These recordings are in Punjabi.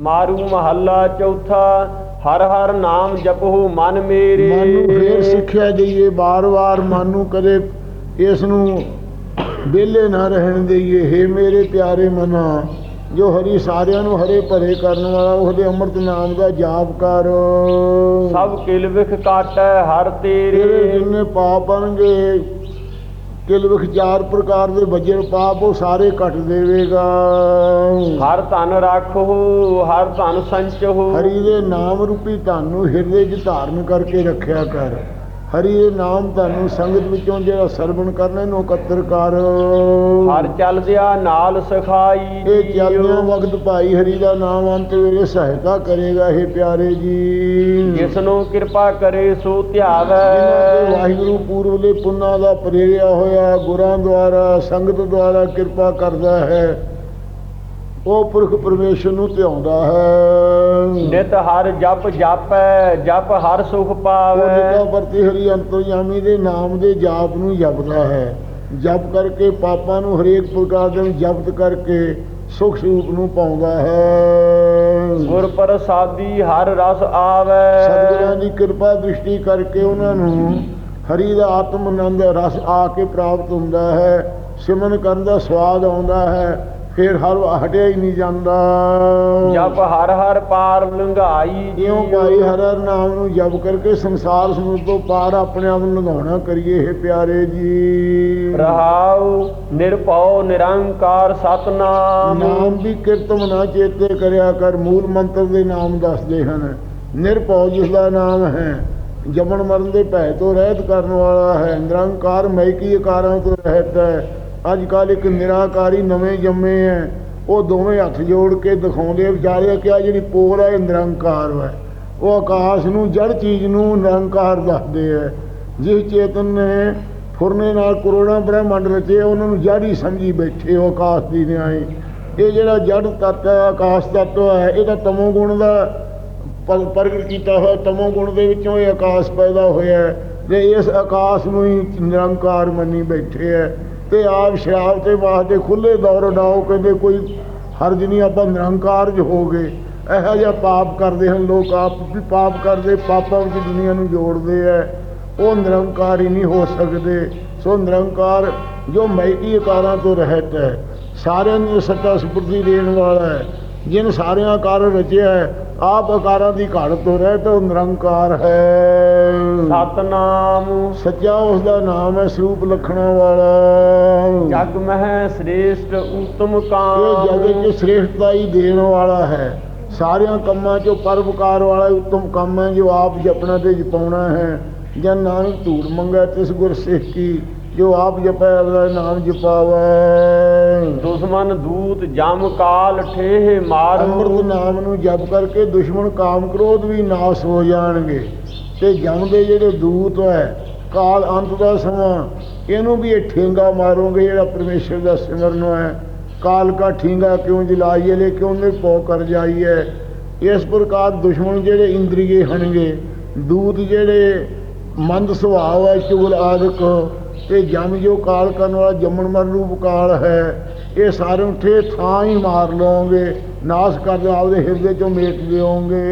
ਮਾਰੂ ਮਹੱਲਾ ਚੌਥਾ ਹਰ ਹਰ ਨਾਮ ਜਪੋ ਮਨ ਮੇਰੇ। ਮਨ ਨੂੰ ਫੇਰ ਸਿੱਖਿਆ ਦਈਏ ਬਾਰ-ਬਾਰ ਮਨ ਨੂੰ ਕਦੇ ਇਸ ਨੂੰ ਵਿਹਲੇ ਨਾ ਰਹਿਣ ਦਈਏ। ਹੇ ਮੇਰੇ ਪਿਆਰੇ ਮਨਾ ਜੋ ਹਰੀ ਸਾਰਿਆਂ ਨੂੰ ਹਰੇ ਭਰੇ ਕਰਨ ਵਾਲਾ ਉਹਦੇ ਅੰਮ੍ਰਿਤ ਨਾਮ ਦਾ ਜਾਪ ਕਰ। ਸਭ ਕਿਲ ਵਿਖ ਕਾਟੈ ਹਰ ਤੇਰੇ। ਜਿੰਨੇ ਪਾਪ ਬਣਗੇ ਕਿਲ ਵਿਖ ਚਾਰ ਪ੍ਰਕਾਰ ਦੇ ਵਜਰ ਪਾਪ ਉਹ ਸਾਰੇ ਕੱਟ ਦੇਵੇਗਾ। ਹਰ ਧਨ ਰਾਖੋ ਹਰ ਧਨ ਸੰਚੋ। ਹਰੀ ਦੇ ਨਾਮ ਰੂਪੀ ਧਨ ਨੂੰ ਹਿਰਦੇ 'ਚ ਧਾਰਨ ਕਰਕੇ ਰੱਖਿਆ ਕਰ। ਹਰੀ ਦੇ ਨਾਮ ਧਨ ਸੰਗਤ ਵਿੱਚੋਂ ਜਿਹੜਾ ਸਰਵਣ ਕਰਨਾ ਇਹਨੂੰ ਇਕੱਤਰ ਕਰ। ਹਰ ਚਲਦਿਆ ਨਾਲ ਸਖਾਈ ਇਹ ਚੱਲਦਿਆਂ ਵਕਤ ਭਾਈ ਹਰੀ ਦਾ ਨਾਮ ਅੰਤ ਵੇਲੇ ਸਹਾਇਤਾ ਕਰੇਗਾ ਇਹ ਪਿਆਰੇ ਜੀ। ਜਿਸ ਨੂੰ ਕਿਰਪਾ ਕਰੇ ਸੋ ਧਿਆਵੈ। ਵਾਹਿਗੁਰੂ ਪੂਰਵਲੇ ਪੁੰਨਾਂ ਦਾ ਪ੍ਰੇਰਿਆ ਹੋਇਆ ਗੁਰਾਂ ਦੁਆਰਾ ਸੰਗਤ ਦੁਆਰਾ ਕਿਰਪਾ ਕਰਦਾ ਹੈ। ਉਹ ਪੁਰਖ ਪਰਮੇਸ਼ਰ ਨੂੰ ਧਿਆਉਂਦਾ ਹੈ। ਨਿਤ ਹਰ ਜਪ ਜਾਪੈ ਜਪ ਹਰ ਸੁਖ ਉਹ ਪਾਵੈ ਜਿੱਦਾਂ ਵਰਤੀ ਹਰੀ ਅੰਤਰਯਾਮੀ ਦੇ ਨਾਮ ਦੇ ਜਾਪ ਨੂੰ ਜਪਦਾ ਹੈ। ਜਪ ਕਰਕੇ ਪਾਪਾਂ ਨੂੰ ਹਰੇਕ ਪ੍ਰਕਾਰ ਦੇ ਜਪਤ ਕਰਕੇ ਸੁਖ ਸਰੂਪ ਨੂੰ ਪਾਉਂਦਾ ਹੈ। ਗੁਰ ਪ੍ਰਸਾਦੀ ਹਰ ਰਸ ਆਵੈ। ਸਤਿਗੁਰਾਂ ਦੀ ਕਿਰਪਾ ਦ੍ਰਿਸ਼ਟੀ ਕਰਕੇ ਉਹਨਾਂ ਨੂੰ ਹਰੀ ਦਾ ਆਤਮ ਆਨੰਦ ਰਸ ਆ ਕੇ ਪ੍ਰਾਪਤ ਹੁੰਦਾ ਹੈ। ਸਿਮਰਨ ਕਰਨ ਦਾ ਸਵਾਦ ਆਉਂਦਾ ਹੈ। ਫਿਰ ਹਰ ਹਟਿਆ ਹੀ ਨਹੀਂ ਜਾਂਦਾ। ਜਪ ਹਰ ਹਰ ਪਾਰ ਲੰਘਾਈ ਇਉਂ ਭਾਈ ਹਰ ਹਰ ਨਾਮ ਨੂੰ ਜਪ ਕਰਕੇ ਸੰਸਾਰ ਸਮੂਹ ਤੋਂ ਪਾਰ ਆਪਣੇ ਆਪ ਨੂੰ ਲੰਘਾਉਣਾ ਕਰੀਏ ਇਹ ਪਿਆਰੇ ਜੀ। ਰਹਾਉ ਨਿਰਭਉ ਨਿਰੰਕਾਰ ਸਤਨਾਮ। ਨਾਮ ਦੀ ਕਿਰਤਮ ਨਾ ਚੇਤੇ ਕਰਿਆ ਕਰ ਮੂਲ ਮੰਤਰ ਦੇ ਨਾਮ ਦੱਸਦੇ ਹਨ। ਨਿਰਭਉ ਜਿਸ ਦਾ ਨਾਮ ਹੈ ਜਮਨ ਮਰਨ ਦੇ ਭੈ ਤੋਂ ਰਹਿਤ ਕਰਨ ਵਾਲਾ ਹੈ ਨਿਰੰਕਾਰ ਮੈਕੀ ਆਕਾਰਾਂ ਤੋਂ ਰਹਿਤ ਹੈ ਅੱਜ ਕੱਲ ਇੱਕ ਨਿਰਾਕਾਰੀ ਨਵੇਂ ਜੰਮੇ ਹੈ ਉਹ ਦੋਵੇਂ ਹੱਥ ਜੋੜ ਕੇ ਦਿਖਾਉਂਦੇ ਵਿਚਾਰੇ ਕਿ ਆ ਜਿਹੜੀ ਪੋਲ ਹੈ ਇਹ ਨਿਰੰਕਾਰ ਹੈ ਉਹ ਆਕਾਸ਼ ਨੂੰ ਜੜ ਚੀਜ਼ ਨੂੰ ਨਿਰੰਕਾਰ ਦੱਸਦੇ ਹੈ ਜਿਸ ਚੇਤਨ ਨੇ ਫੁਰਨੇ ਨਾਲ ਕਰੋੜਾਂ ਬ੍ਰਹਿਮੰਡ ਰਚੇ, ਉਹਨਾਂ ਨੂੰ ਜੜ ਹੀ ਸਮਝੀ ਬੈਠੇ ਉਹ ਆਕਾਸ਼ ਦੀ ਨਿਆਈ। ਇਹ ਜਿਹੜਾ ਜੜ ਤੱਤ ਹੈ, ਆਕਾਸ਼ ਤੱਤ ਹੈ ਇਹਦਾ ਤਮੋ ਗੁਣ ਦਾ ਪ੍ਰਗਟ ਕੀਤਾ ਹੋਇਆ, ਤਮੋ ਗੁਣ ਦੇ ਵਿੱਚੋਂ ਇਹ ਆਕਾਸ਼ ਪੈਦਾ ਹੋਇਆ ਹੈ। ਤੇ ਇਸ ਆਕਾਸ਼ ਨੂੰ ਹੀ ਨਿਰੰਕਾਰ ਮੰਨੀ ਬੈਠੇ ਹੈ। ਤੇ ਆਪ ਸ਼ਰਾਬ ਤੇ ਵਾਸਤੇ ਖੁੱਲੇ ਦੌਰ ਡਾਓ ਕਹਿੰਦੇ ਕੋਈ ਹਰਜ ਨਹੀਂ, ਆਪਾਂ ਨਿਰੰਕਾਰ ਜ ਹੋ ਗਏ। ਇਹੋ ਜਿਹਾ ਪਾਪ ਕਰਦੇ ਹਨ ਲੋਕ, ਆਪ ਵੀ ਪਾਪ ਕਰਦੇ, ਪਾਪਾਂ ਵਿੱਚ ਦੁਨੀਆ ਨੂੰ ਜੋੜਦੇ ਐ। ਉਹ ਨਿਰੰਕਾਰ ਹੀ ਨਹੀਂ ਹੋ ਸਕਦੇ। ਸੋ ਨਿਰੰਕਾਰ ਜੋ ਮੈਕੀ ਆਕਾਰਾਂ ਤੋਂ ਰਹਿਤ ਹੈ ਸਾਰਿਆਂ ਨੂੰ ਸੱਤਾ ਸੁਪਰਦੀ ਦੇਣ ਵਾਲਾ ਹੈ ਜਿਨ ਸਾਰਿਆਂ ਆਕਾਰ ਰਚਿਆ ਹੈ ਆਪ ਆਕਾਰਾਂ ਦੀ ਘਾਟ ਤੋਂ ਰਹਿਤ ਉਹ ਨਿਰੰਕਾਰ ਹੈ। ਸਤਨਾਮ। ਸੱਚਾ ਉਸ ਦਾ ਨਾਮ ਹੈ ਸਰੂਪ ਲਖਣਾ ਵਾਲਾ। ਜਗ ਮਹਿ ਸ੍ਰੇਸ਼ਟ ਉਤਮ ਇਹ ਕਾਮ ਜਗਤ ਦੀ ਸ੍ਰੇਸ਼ਟਤਾ ਹੀ ਦੇਣ ਵਾਲਾ ਹੈ। ਸਾਰਿਆਂ ਕੰਮਾਂ ਚੋਂ ਪਰਵਕਾਰ ਵਾਲਾ ਉੱਤਮ ਕੰਮ ਹੈ ਜੋ ਆਪ ਜਪਣਾ ਤੇ ਜਪਾਉਣਾ ਹੈ। ਜਨ ਨਾਨਕ ਧੂੜ ਮੰਗਾ ਤਿਸ ਗੁਰ ਸਿੱਖ। ਕੀ ਜੋ ਆਪ ਜਪੈ ਉਹਦਾ ਨਾਮ ਜਪਾਵੈ। ਦੁਸ਼ਮਨ ਦੂਤ ਜਮ ਕਾਲ ਠੇਹ ਮਾਰੂ। ਅੰਮ੍ਰਿਤ ਨਾਮ ਨੂੰ ਜਪ ਕਰਕੇ ਦੁਸ਼ਮਣ ਕਾਮ ਕ੍ਰੋਧ ਵੀ ਨਾਸ ਹੋ ਜਾਣਗੇ। ਤੇ ਜਮ ਦੇ ਜਿਹੜੇ ਦੂਤ ਹੈ ਕਾਲ ਅੰਤ ਦਾ ਸਮਾਂ ਇਹਨੂੰ ਵੀ ਇਹ ਠੇਂਗਾ ਮਾਰੋਗੇ ਜਿਹੜਾ ਪਰਮੇਸ਼ਰ ਦਾ ਸਿਮਰਨ ਹੈ। ਕਾਲ ਕਾ ਠੇਂਗਾ ਕਿਉਂ ਜਲਾਈਏ ਲੈ ਕਿਉਂ ਨਿਰਭਉ ਕਰ ਜਾਈਏ? ਇਸ ਪ੍ਰਕਾਰ ਦੁਸ਼ਮਣ ਜਿਹੜੇ ਇੰਦਰੀਏ ਹਨਗੇ ਦੂਤ ਜਿਹੜੇ ਮੰਦ ਸੁਭਾਅ ਹੈ ਚੁਗਲ ਆਦਿਕ ਤੇ ਜਮ ਜੋ ਕਾਲ ਕਰਨ ਵਾਲਾ ਜੰਮਣ ਮਰਨ ਰੂਪ ਕਾਲ ਹੈ। ਇਹ ਸਾਰੇ ਉਠੇ ਥਾਂ ਹੀ ਮਾਰ ਲਓਗੇ। ਨਾਸ ਕਰ ਦਿਓ, ਆਪਦੇ ਹਿਰਦੇ ਚੋਂ ਮੇਟ ਦਿਓਗੇ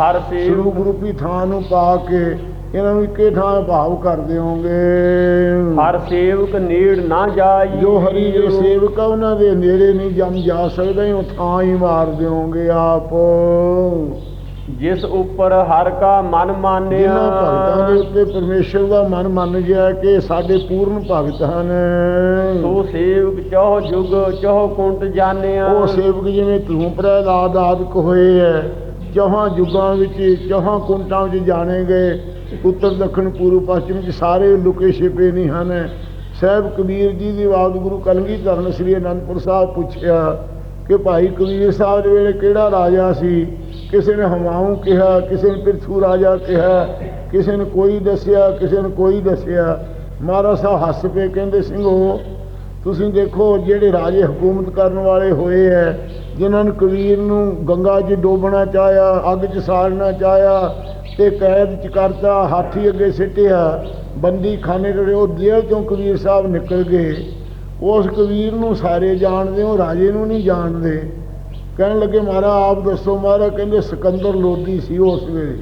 ਹਰ ਸੇਵ ਸਰੂਪ ਰੂਪੀ ਥਾਂ ਨੂੰ ਪਾ ਕੇ ਇਹਨਾਂ ਨੂੰ ਇੱਕੇ ਥਾਂ ਭਾਵ ਕਰ ਦਿਓਗੇ। ਹਰ ਸੇਵਕ ਨੇੜ ਨਾ ਜਾਈ। ਜੋ ਹਰੀ ਦੇ ਸੇਵਕ ਉਹਨਾਂ ਦੇ ਨੇੜੇ ਨਹੀਂ ਜਮ ਜਾ ਸਕਦਾ ਉਹ ਥਾਂ ਹੀ ਮਾਰ ਦਿਓਗੇ ਆਪ। ਜਿਸ ਉੱਪਰ ਹਰ ਕਾ ਮਨ ਮਾਨਿਆ। ਜਿਨ੍ਹਾਂ ਭਗਤਾਂ ਦੇ ਉੱਤੇ ਪਰਮੇਸ਼ਰ ਦਾ ਮਨ ਮੰਨ ਗਿਆ ਕਿ ਸਾਡੇ ਪੂਰਨ ਭਗਤ ਹਨ। ਸੋ ਸੇਵਕ ਚੋਹ ਜੁਗ ਚੋਹ ਕੁੰਟ ਜਾਣਿਆ। ਉਹ ਸੇਵਕ ਜਿਵੇਂ ਤੂੰ ਪ੍ਰਹਿਲਾਦ ਆਦਿਕ ਹੋਏ ਐ ਚੌਹਾਂ ਯੁੱਗਾਂ ਵਿੱਚ ਚੌਹਾਂ ਕੁੰਟਾਂ ਵਿੱਚ ਜਾਣੇ ਗਏ ਉੱਤਰ ਦੱਖਣ ਪੂਰਬ ਪੱਛਮ ਵਿੱਚ ਸਾਰੇ ਲੁਕੇ ਛਿਪੇ ਨਹੀਂ ਹਨ। ਸਾਹਿਬ ਕਬੀਰ ਜੀ ਦੀ ਆਵਾਜ਼ ਗੁਰੂ ਕਲਗੀਧਰ ਸ੍ਰੀ ਅਨੰਦਪੁਰ ਸਾਹਿਬ ਪੁੱਛਿਆ ਕਿ ਭਾਈ ਕਬੀਰ ਸਾਹਿਬ ਦੇ ਵੇਲੇ ਕਿਹੜਾ ਰਾਜਾ ਸੀ? ਕਿਸੇ ਨੇ ਹਮਾਊਂ ਕਿਹਾ, ਕਿਸੇ ਨੇ ਪਿਰਥੂ ਰਾਜਾ ਕਿਹਾ, ਕਿਸੇ ਨੇ ਕੋਈ ਦੱਸਿਆ, ਕਿਸੇ ਨੇ ਕੋਈ ਦੱਸਿਆ। ਮਹਾਰਾਜ ਸਾਹਿਬ ਹੱਸ ਪਏ, ਕਹਿੰਦੇ, ਸਿੰਘੋ, ਤੁਸੀਂ ਦੇਖੋ ਜਿਹੜੇ ਰਾਜੇ ਹਕੂਮਤ ਕਰਨ ਵਾਲੇ ਹੋਏ ਐ, ਜਿਨ੍ਹਾਂ ਨੇ ਕਬੀਰ ਨੂੰ ਗੰਗਾ 'ਚ ਡੋਬਣਾ ਚਾਹਿਆ, ਅੱਗ 'ਚ ਸਾੜਨਾ ਚਾਹਿਆ ਤੇ ਕੈਦ 'ਚ ਕਰਤਾ, ਹਾਥੀ ਅੱਗੇ ਸਿੱਟਿਆ ਬੰਦੀ ਖਾਨੇ ਜਿਹੜੇ ਉਹ ਜੇਲ੍ਹ 'ਚੋਂ ਕਬੀਰ ਸਾਹਿਬ ਨਿਕਲ ਗਏ। ਉਸ ਕਬੀਰ ਨੂੰ ਸਾਰੇ ਜਾਣਦੇ ਹੋ, ਰਾਜੇ ਨੂੰ ਨਹੀਂ ਜਾਣਦੇ। ਕਹਿਣ ਲੱਗੇ ਮਹਾਰਾ ਆਪ ਦੱਸੋ ਮਹਾਰਾ ਕਹਿੰਦੇ, ਸਿਕੰਦਰ ਲੋਧੀ ਸੀ ਉਸ ਵੇਲੇ।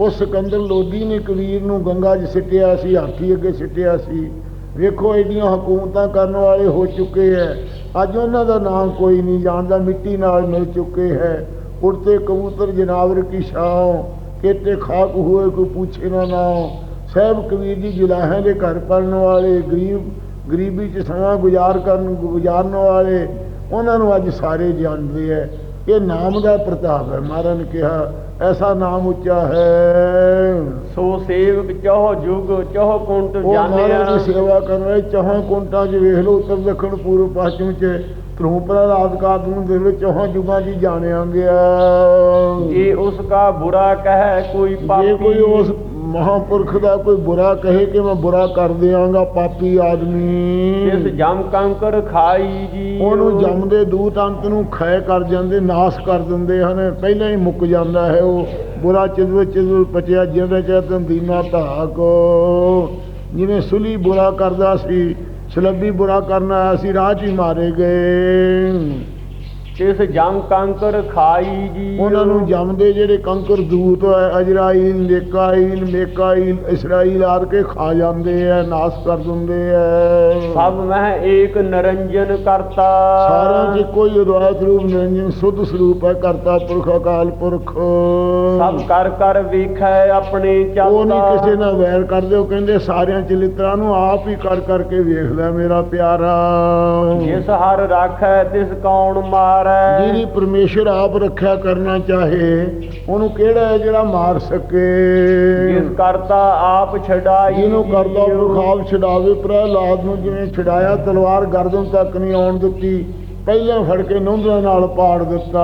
ਉਹ ਸਿਕੰਦਰ ਲੋਧੀ ਨੇ ਕਬੀਰ ਨੂੰ ਗੰਗਾ 'ਚ ਸਿੱਟਿਆ ਸੀ, ਹਾਥੀ ਅੱਗੇ ਸਿੱਟਿਆ ਸੀ। ਵੇਖੋ, ਇਹਦੀਆਂ ਹਕੂਮਤਾਂ ਕਰਨ ਵਾਲੇ ਹੋ ਚੁੱਕੇ ਹੈ। ਅੱਜ ਉਹਨਾਂ ਦਾ ਨਾਮ ਕੋਈ ਨਹੀਂ ਜਾਣਦਾ, ਮਿੱਟੀ ਨਾਲ ਮਿਲ ਚੁੱਕੇ ਹੈ। ਉੜਤੇ ਕਬੂਤਰ ਜਨਾਵਰ ਕੀ ਛਾਂ ਕੇਤੇ ਖਾਕ ਹੋਏ ਕੋਈ ਪੁੱਛੇ ਨਾ ਨਾਮ ਸਹਿਬ ਕਬੀਰ ਜੀ ਜੁਲਾਹਾਂ ਦੇ ਘਰ ਪੜਨ ਵਾਲੇ, ਗਰੀਬ ਗਰੀਬੀ 'ਚ ਸਮਾਂ ਗੁਜ਼ਾਰ ਕਰਨ ਗੁਜ਼ਾਰਨ ਵਾਲੇ ਉਹਨਾਂ ਨੂੰ ਅੱਜ ਸਾਰੇ ਜਾਣਦੇ ਹੈ ਇਹ ਨਾਮ ਦਾ ਪ੍ਰਤਾਪ ਹੈ ਮਹਾਰਾਜ ਨੇ ਕਿਹਾ ਐਸਾ ਨਾਮ ਉੱਚਾ ਹੈ। ਸੋ ਸੇਵਕ ਚੋਹ ਜੁਗ ਚੋਹ ਕੁੰਟ ਮਹਾਰਾਜ ਜਾਣਿਆ। ਦੀ ਸੇਵਾ ਕਰ ਰਹੇ ਚੌਹਾਂ ਕੁੰਟਾਂ 'ਚ ਵੇਖ ਲਓ ਉੱਤਰ ਦੱਖਣ ਪੂਰਬ ਪੱਛਮ 'ਚ। ਧਰੂਪਰਾ ਰਾਤ ਕਾਤ ਨੂੰ ਦੇਖ ਲਓ ਚੌਹਾਂ ਜੁਗਾਂ 'ਚ ਜਾਣਿਆ ਗਿਆ ਜੇ ਉਸ ਕਾ ਬੁਰਾ ਕਹੈ ਕੋਈ ਪਾਪੀ ਜੇ ਕੋਈ ਉਸ ਮਹਾਪੁਰਖ ਦਾ ਕੋਈ ਬੁਰਾ ਕਹੇ ਕਿ ਮੈਂ ਬੁਰਾ ਕਰ ਦਿਆਂਗਾ ਪਾਪੀ ਆਦਮੀ। ਜਮ ਕੰਕਰ ਖਾਈ ਜੀ। ਉਹਨੂੰ ਜੰਮਦੇ ਦੂਤ ਅੰਤ ਨੂੰ ਖੈ ਕਰ ਜਾਂਦੇ ਨਾਸ ਕਰ ਦਿੰਦੇ ਹਨ। ਪਹਿਲਾਂ ਹੀ ਮੁੱਕ ਜਾਂਦਾ ਹੈ ਉਹ। ਬੁਰਾ ਚਿਦਵ ਚਿਦਵ ਪਚਿਆ ਜਿਵੇਂ ਚੇਤਨ ਦੀਨਾ ਧਾਕ। ਜਿਵੇਂ ਸੁਲੀ ਬੁਰਾ ਕਰਦਾ ਸੀ ਸਲੱਬੀ ਬੁਰਾ ਕਰਨ ਆਇਆ ਸੀ ਰਾਹ 'ਚ ਹੀ ਮਾਰੇ ਗਏ। ਜਿਸ ਜਮ ਕੰਕਰ ਖਾਈ ਜੀ। ਉਹਨਾਂ ਨੂੰ ਜੰਮਦੇ ਜਿਹੜੇ ਕੰਕਰ ਦੂਤ ਅਜਰਾਈਲ ਨੇਕਾਈਲ ਮੇਕਾਈਲ ਇਸਰਾਈਲ ਆਰ ਕੇ ਖਾ ਜਾਂਦੇ ਐ ਨਾਸ ਕਰ ਦਿੰਦੇ ਐ ਸਭ ਮਹਿ ਏਕ ਨਰੰਜਨ ਕਰਤਾ। ਸਾਰਿਆਂ 'ਚ ਕੋਈ ਅਦਵਾਇਤ ਰੂਪ ਨਿਰੰਜਨ ਸੁਧ ਸਰੂਪ ਹੈ ਕਰਤਾ ਪੁਰਖ ਅਕਾਲ ਪੁਰਖ। ਸਭ ਕਰ ਕਰ ਵੇਖੈ ਆਪਣੇ ਉਹ ਨਹੀਂ ਚੱਲਦਾ ਕਿਸੇ ਨਾਲ ਵੈਰ ਕਰਦੇ ਉਹ ਕਹਿੰਦੇ ਸਾਰਿਆਂ ਚਲਿਤਰਾਂ ਨੂੰ ਆਪ ਹੀ ਕਰ ਕਰਕੇ ਵੇਖ ਲੈ ਮੇਰਾ ਪਿਆਰਾ। ਜਿਸ ਹਰ ਰਾਖੈ ਤਿਸ ਕੌਣ ਮਾਰੈ ਜਿਹਦੀ ਪਰਮੇਸ਼ਰ ਆਪ ਰੱਖਿਆ ਕਰਨਾ ਚਾਹੇ ਉਹਨੂੰ ਕਿਹੜਾ ਹੈ ਜਿਹੜਾ ਮਾਰ ਸਕੇ? ਜਿਸ ਕਰਤਾ ਆਪ ਛਡਾਈ ਜਿਹਨੂੰ ਕਰਦਾ ਪ੍ਰਖਾਵ ਛਡਾਵੇ ਪ੍ਰਹਿਲਾਦ ਨੂੰ ਜਿਵੇਂ ਛਡਾਇਆ ਤਲਵਾਰ ਗਰਦਨ ਤੱਕ ਨਹੀਂ ਆਉਣ ਦਿੱਤੀ ਪਹਿਲਾਂ ਫੜ ਕੇ ਨੁੰਦਰਾਂ ਨਾਲ ਪਾੜ ਦਿੱਤਾ।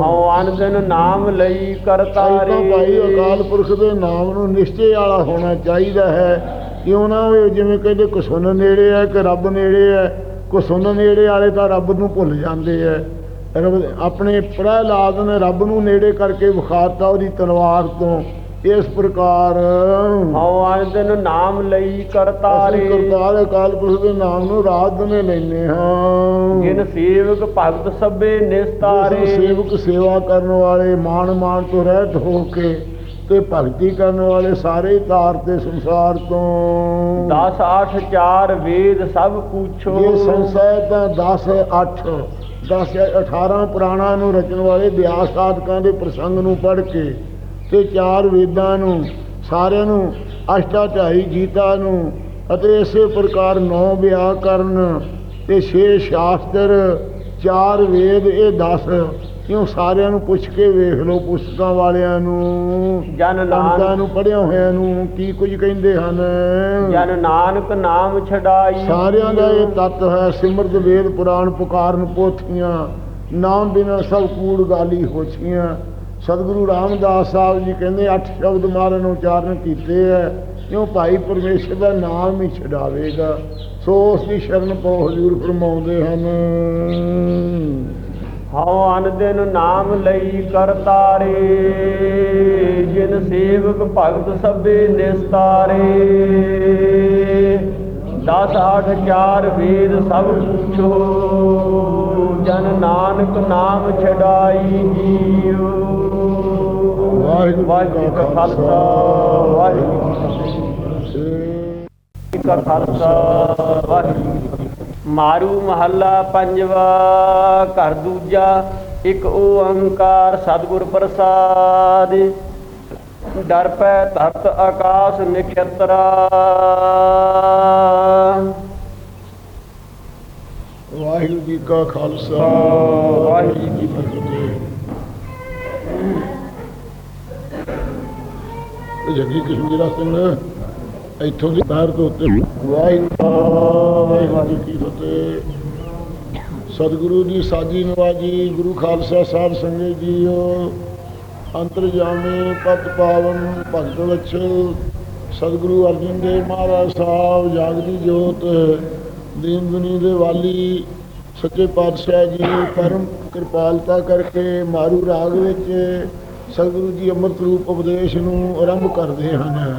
ਹਉ ਅਨਦਨ ਨਾਮ ਲਈ ਕਰਤਾਰੇ ਤਾਂ ਭਾਈ ਅਕਾਲ ਪੁਰਖ ਦੇ ਨਾਮ ਨੂੰ ਨਿਸ਼ਚੇ ਵਾਲਾ ਹੋਣਾ ਚਾਹੀਦਾ ਹੈ ਕਿਉਂ ਨਾ ਹੋਵੇ ਜਿਵੇਂ ਕਹਿੰਦੇ ਕੁਸੁਨ ਨੇੜੇ ਹੈ ਕਿ ਰੱਬ ਨੇੜੇ ਹੈ? ਕੁਸੁਨ ਨੇੜੇ ਵਾਲੇ ਤਾਂ ਰੱਬ ਨੂੰ ਭੁੱਲ ਜਾਂਦੇ ਹੈ ਰੱਬ ਆਪਣੇ ਪ੍ਰਹਿਲਾਦ ਨੇ ਰੱਬ ਨੂੰ ਨੇੜੇ ਕਰਕੇ ਵਿਖਾਤਾ ਉਹਦੀ ਤਲਵਾਰ ਤੋਂ। ਇਸ ਪ੍ਰਕਾਰ ਹਉ ਅਨਦਨ ਨਾਮ ਲਈ ਕਰਤਾਰੇ। ਕਰਤਾਰ ਅਕਾਲ ਪੁਰਖ ਦੇ ਨਾਮ ਨੂੰ ਰਾਤ ਦਿਨੇ ਲੈਨੇ ਹਾਂ। ਜਿਨ ਸੇਵਕ ਭਗਤ ਸਭੇ ਨਿਸਤਾਰੇ। ਸੇਵਕ ਸੇਵਾ ਕਰਨ ਵਾਲੇ ਮਾਣ ਮਾਣ ਤੋਂ ਰਹਿਤ ਹੋ ਕੇ ਤੇ ਭਗਤੀ ਕਰਨ ਵਾਲੇ ਸਾਰੇ ਤਾਰ ਤੇ ਸੰਸਾਰ ਤੋਂ। 10 8 4 ਵੇਦ ਸਭ ਪੁੱਛੋ। ਇਹ ਸੰਸਾਰ ਤਾਂ 10 8 10 18 ਪੁਰਾਣਾ ਨੂੰ ਰਚਣ ਵਾਲੇ ਵਿਆਸ ਸਾਧਕਾਂ ਦੇ ਪ੍ਰਸੰਗ ਨੂੰ ਪੜ੍ਹ ਕੇ ਤੇ ਚਾਰ ਵੇਦਾਂ ਨੂੰ ਸਾਰਿਆਂ ਨੂੰ ਅਸ਼ਟਾਧਿਆਈ ਗੀਤਾ ਨੂੰ ਅਤੇ ਇਸੇ ਪ੍ਰਕਾਰ ਨੌ ਵਿਆਕਰਨ ਤੇ ਛੇ ਸ਼ਾਸਤਰ ਚਾਰ ਵੇਦ ਇਹ 10 ਕਿਉਂ ਸਾਰਿਆਂ ਨੂੰ ਪੁੱਛ ਕੇ ਵੇਖ ਲਓ ਪੁਸਤਕਾਂ ਵਾਲਿਆਂ ਨੂੰ? ਜਨ ਨਾਨਕ ਨੂੰ ਪੜ੍ਹਿਆ ਹੋਇਆਂ ਨੂੰ ਕੀ ਕੁਝ ਕਹਿੰਦੇ ਹਨ? ਜਨ ਨਾਨਕ ਨਾਮ ਛਡਾਈ। ਸਾਰਿਆਂ ਦਾ ਇਹ ਤੱਤ ਹੈ ਸਿਮਰਤ ਵੇਦ ਪੁਰਾਣ ਪੁਕਾਰਨ ਪੋਥੀਆਂ ਨਾਮ ਬਿਨਾਂ ਸਭ ਕੂੜ ਗਾਲੀ ਹੋਛੀਆਂ ਸਤਿਗੁਰੂ ਰਾਮਦਾਸ ਸਾਹਿਬ ਜੀ ਕਹਿੰਦੇ ਅੱਠ ਸ਼ਬਦ ਮਾਰਨ ਉਚਾਰਨ ਕੀਤੇ ਹੈ ਕਿਉਂ ਭਾਈ ਪਰਮੇਸ਼ਰ ਦਾ ਨਾਮ ਹੀ ਛਡਾਵੇਗਾ? ਸੋ ਉਸ ਦੀ ਸ਼ਰਨ ਪੋ ਹਜ਼ੂਰ ਫਰਮਾਉਂਦੇ ਹਨ। ਹਉ ਅਨਦਿਨ ਨਾਮ ਲਈ ਕਰਤਾਰੇ ਜਿਨ ਸੇਵਕ ਭਗਤ ਸਭੇ ਨਿਸਤਾਰੇ 10 8 4 ਵੇਦ ਸਭ ਪੁੱਛੋ ਜਨ ਨਾਨਕ ਨਾਮ ਛਡਾਈ ਜੀਓ ਵਾਹਿਗੁਰੂ ਜੀ ਕਾ ਖਾਲਸਾ ਵਾਹਿਗੁਰੂ ਜੀ ਕਾ ਖਾਲਸਾ ਵਾਹਿਗੁਰੂ ਜੀ ਕੀ ਫਤਿਹ। ਮਾਰੂ ਮਹੱਲਾ ਪੰਜਵਾ ਘਰ ਦੂਜਾ ਇੱਕ ਓੰਕਾਰ ਸਤਿਗੁਰ ਪ੍ਰਸਾਦ। ਡਰ ਪੈ ਧਰਤ ਆਕਾਸ਼ ਨਖਤਰਾ। ਵਾਹਿਗੁਰੂ ਜੀ ਕਾ ਖਾਲਸਾ। ਵਾਹਿਗੁਰੂ ਜੀ ਕੀ ਫਤਿਹ ਜੱਗੀ ਕਸ਼ਮੀਰਾ ਸਿੰਘ। ਇੱਥੋਂ ਦੀ ਤਾਰ ਤੋਂ ਉੱਤੇ ਵਾਹਿਗੁਰੂ ਵਾਹਿਗੁਰੂ ਜੀ ਕੀ ਫਤਿਹ। ਸਤਿਗੁਰੂ ਦੀ ਸਾਜੀ ਨਵਾਜੀ, ਗੁਰੂ ਖਾਲਸਾ ਸਾਹਿਬ ਸੰਗਤ ਜੀਓ, ਅੰਤਰਜਾਮੀ ਪਤ ਪਾਵਨ ਭਗਤ ਵਛਲ ਸਤਿਗੁਰੂ ਅਰਜਨ ਦੇਵ ਮਹਾਰਾਜ ਸਾਹਿਬ, ਜਾਗਦੀ ਜੋਤ, ਦੀਨ ਦੁਨੀ ਦੇ ਵਾਲੀ, ਸੱਚੇ ਪਾਤਸ਼ਾਹ ਜੀ, ਪਰਮ ਕਿਰਪਾਲਤਾ ਕਰਕੇ ਮਾਰੂ ਰਾਗ ਵਿੱਚ ਸਤਿਗੁਰੂ ਜੀ ਅੰਮ੍ਰਿਤ ਰੂਪ ਉਪਦੇਸ਼ ਨੂੰ ਆਰੰਭ ਕਰਦੇ ਹਨ।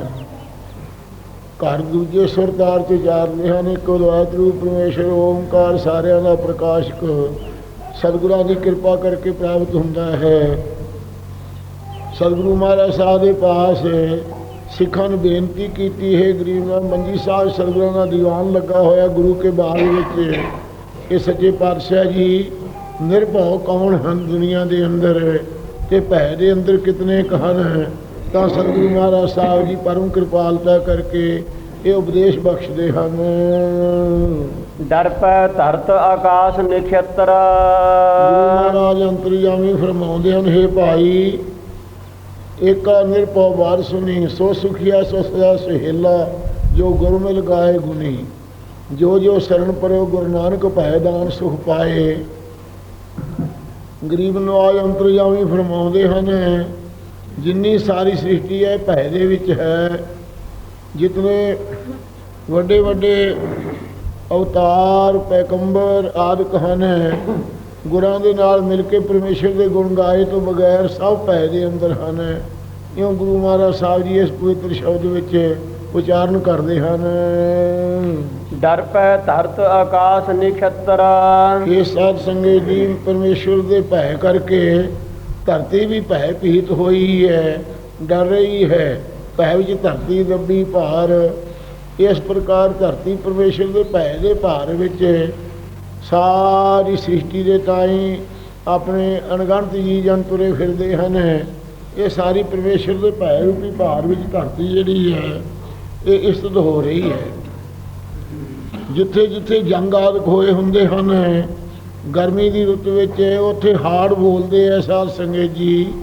ਘਰ ਦੂਜੇ ਸੁਰਤਾਰ ਤੇ ਚਾਰਦੇ ਹਨ। ਇੱਕ ਅਦਵੈਤ ਰੂਪ ਪਰਮੇਸ਼ਰ ਓਮਕਾਰ ਸਾਰਿਆਂ ਦਾ ਪ੍ਰਕਾਸ਼ਕ ਸਤਿਗੁਰਾਂ ਦੀ ਕਿਰਪਾ ਕਰਕੇ ਪ੍ਰਾਪਤ ਹੁੰਦਾ ਹੈ। ਸਤਿਗੁਰੂ ਮਹਾਰਾਜ ਸਾਹਿਬ ਦੇ ਪਾਸ ਸਿੱਖਾਂ ਨੂੰ ਬੇਨਤੀ ਕੀਤੀ ਹੈ, ਗਰੀਬ ਨਾਲ ਮੰਜੀ ਸਾਹਿਬ ਸਤਿਗੁਰਾਂ ਦਾ ਦੀਵਾਨ ਲੱਗਾ ਹੋਇਆ ਗੁਰੂ ਕੇ ਬਾਗ ਵਿੱਚ। ਇਹ ਸੱਚੇ ਪਾਤਸ਼ਾਹ ਜੀ ਨਿਰਭਉ ਕੌਣ ਹਨ ਦੁਨੀਆ ਦੇ ਅੰਦਰ ਤੇ ਭੈ ਦੇ ਅੰਦਰ ਕਿਤਨੇ ਕੁ ਹਨ? ਤਾਂ ਸਤਿਗੁਰੂ ਮਹਾਰਾਜ ਸਾਹਿਬ ਜੀ ਪਰਮ ਕਿਰਪਾਲਤਾ ਕਰਕੇ ਇਹ ਉਪਦੇਸ਼ ਬਖਸ਼ਦੇ ਹਨ। ਡਰ ਪੈ ਧਰਤ ਆਕਾਸ਼ ਨਖੇਤਰ ਮਹਾਰਾਜ ਅੰਤਰਜਾਮੀ ਫਰਮਾਉਂਦੇ ਹਨ हे ਭਾਈ ਏਕਾ ਨਿਰਭਉ ਬਾਰ ਸੁਣੀ ਸੋ ਸੁਖੀਆ ਸੋ ਸਦਾ ਸੁਹੇਲਾ ਜੋ ਗੁਰ ਮਿਲ ਗਾਏ ਗੁਨੀ ਜੋ ਜੋ ਸ਼ਰਨ ਪਰਿਓ ਗੁਰੂ ਨਾਨਕ ਭੈ ਦਾਨ ਸੁਖ ਪਾਏ। ਗਰੀਬ ਨਵਾਜ ਅੰਤਰਜਾਮੀ ਫਰਮਾਉਂਦੇ ਹਨ ਜਿੰਨੀ ਸਾਰੀ ਸ੍ਰਿਸ਼ਟੀ ਹੈ ਭੈ ਦੇ ਵਿੱਚ ਹੈ। ਜਿਤਨੇ ਵੱਡੇ ਵੱਡੇ ਅਵਤਾਰ ਪੈਗੰਬਰ ਆਦਿਕ ਹਨ ਗੁਰਾਂ ਦੇ ਨਾਲ ਮਿਲ ਕੇ ਪਰਮੇਸ਼ਰ ਦੇ ਗੁਣ ਗਾਏ ਤੋਂ ਬਗੈਰ ਸਭ ਭੈ ਦੇ ਅੰਦਰ ਹਨ। ਇਉਂ ਗੁਰੂ ਮਹਾਰਾਜ ਸਾਹਿਬ ਜੀ ਇਸ ਪਵਿੱਤਰ ਸ਼ਬਦ ਵਿੱਚ ਉਚਾਰਨ ਕਰਦੇ ਹਨ। ਡਰ ਪੈ ਧਰਤ ਆਕਾਸ਼ ਨਖੇਤਰ। ਇਹ ਸਾਧ ਸੰਗੇ ਜੀ ਪਰਮੇਸ਼ਰ ਦੇ ਭੈ ਕਰਕੇ ਧਰਤੀ ਵੀ ਭੈ ਭੀਤ ਹੋਈ ਹੈ, ਡਰ ਰਹੀ ਹੈ। ਭੈ ਵਿੱਚ ਧਰਤੀ ਦੱਬੀ ਭਾਰ। ਇਸ ਪ੍ਰਕਾਰ ਧਰਤੀ ਪਰਮੇਸ਼ਰ ਦੇ ਭੈ ਦੇ ਭਾਰ ਵਿੱਚ ਸਾਰੀ ਸ੍ਰਿਸ਼ਟੀ ਦੇ ਤਾਈ ਆਪਣੇ ਅਣਗਣਤ ਜੀ ਜਨ ਤੁਰੇ ਫਿਰਦੇ ਹਨ। ਇਹ ਸਾਰੀ ਪਰਮੇਸ਼ਰ ਦੇ ਭੈ ਰੂਪੀ ਭਾਰ ਵਿੱਚ ਧਰਤੀ ਜਿਹੜੀ ਹੈ, ਇਹ ਇਸਤਤ ਹੋ ਰਹੀ ਹੈ। ਜਿੱਥੇ ਜਿੱਥੇ ਜੰਗ ਆਦਿਕ ਹੋਏ ਹੁੰਦੇ ਹਨ ਗਰਮੀ ਦੀ ਰੁੱਤ ਵਿੱਚ ਉੱਥੇ ਹਾਰਡ ਬੋਲਦੇ ਐ ਸਾਧ ਸੰਗਤ ਜੀ।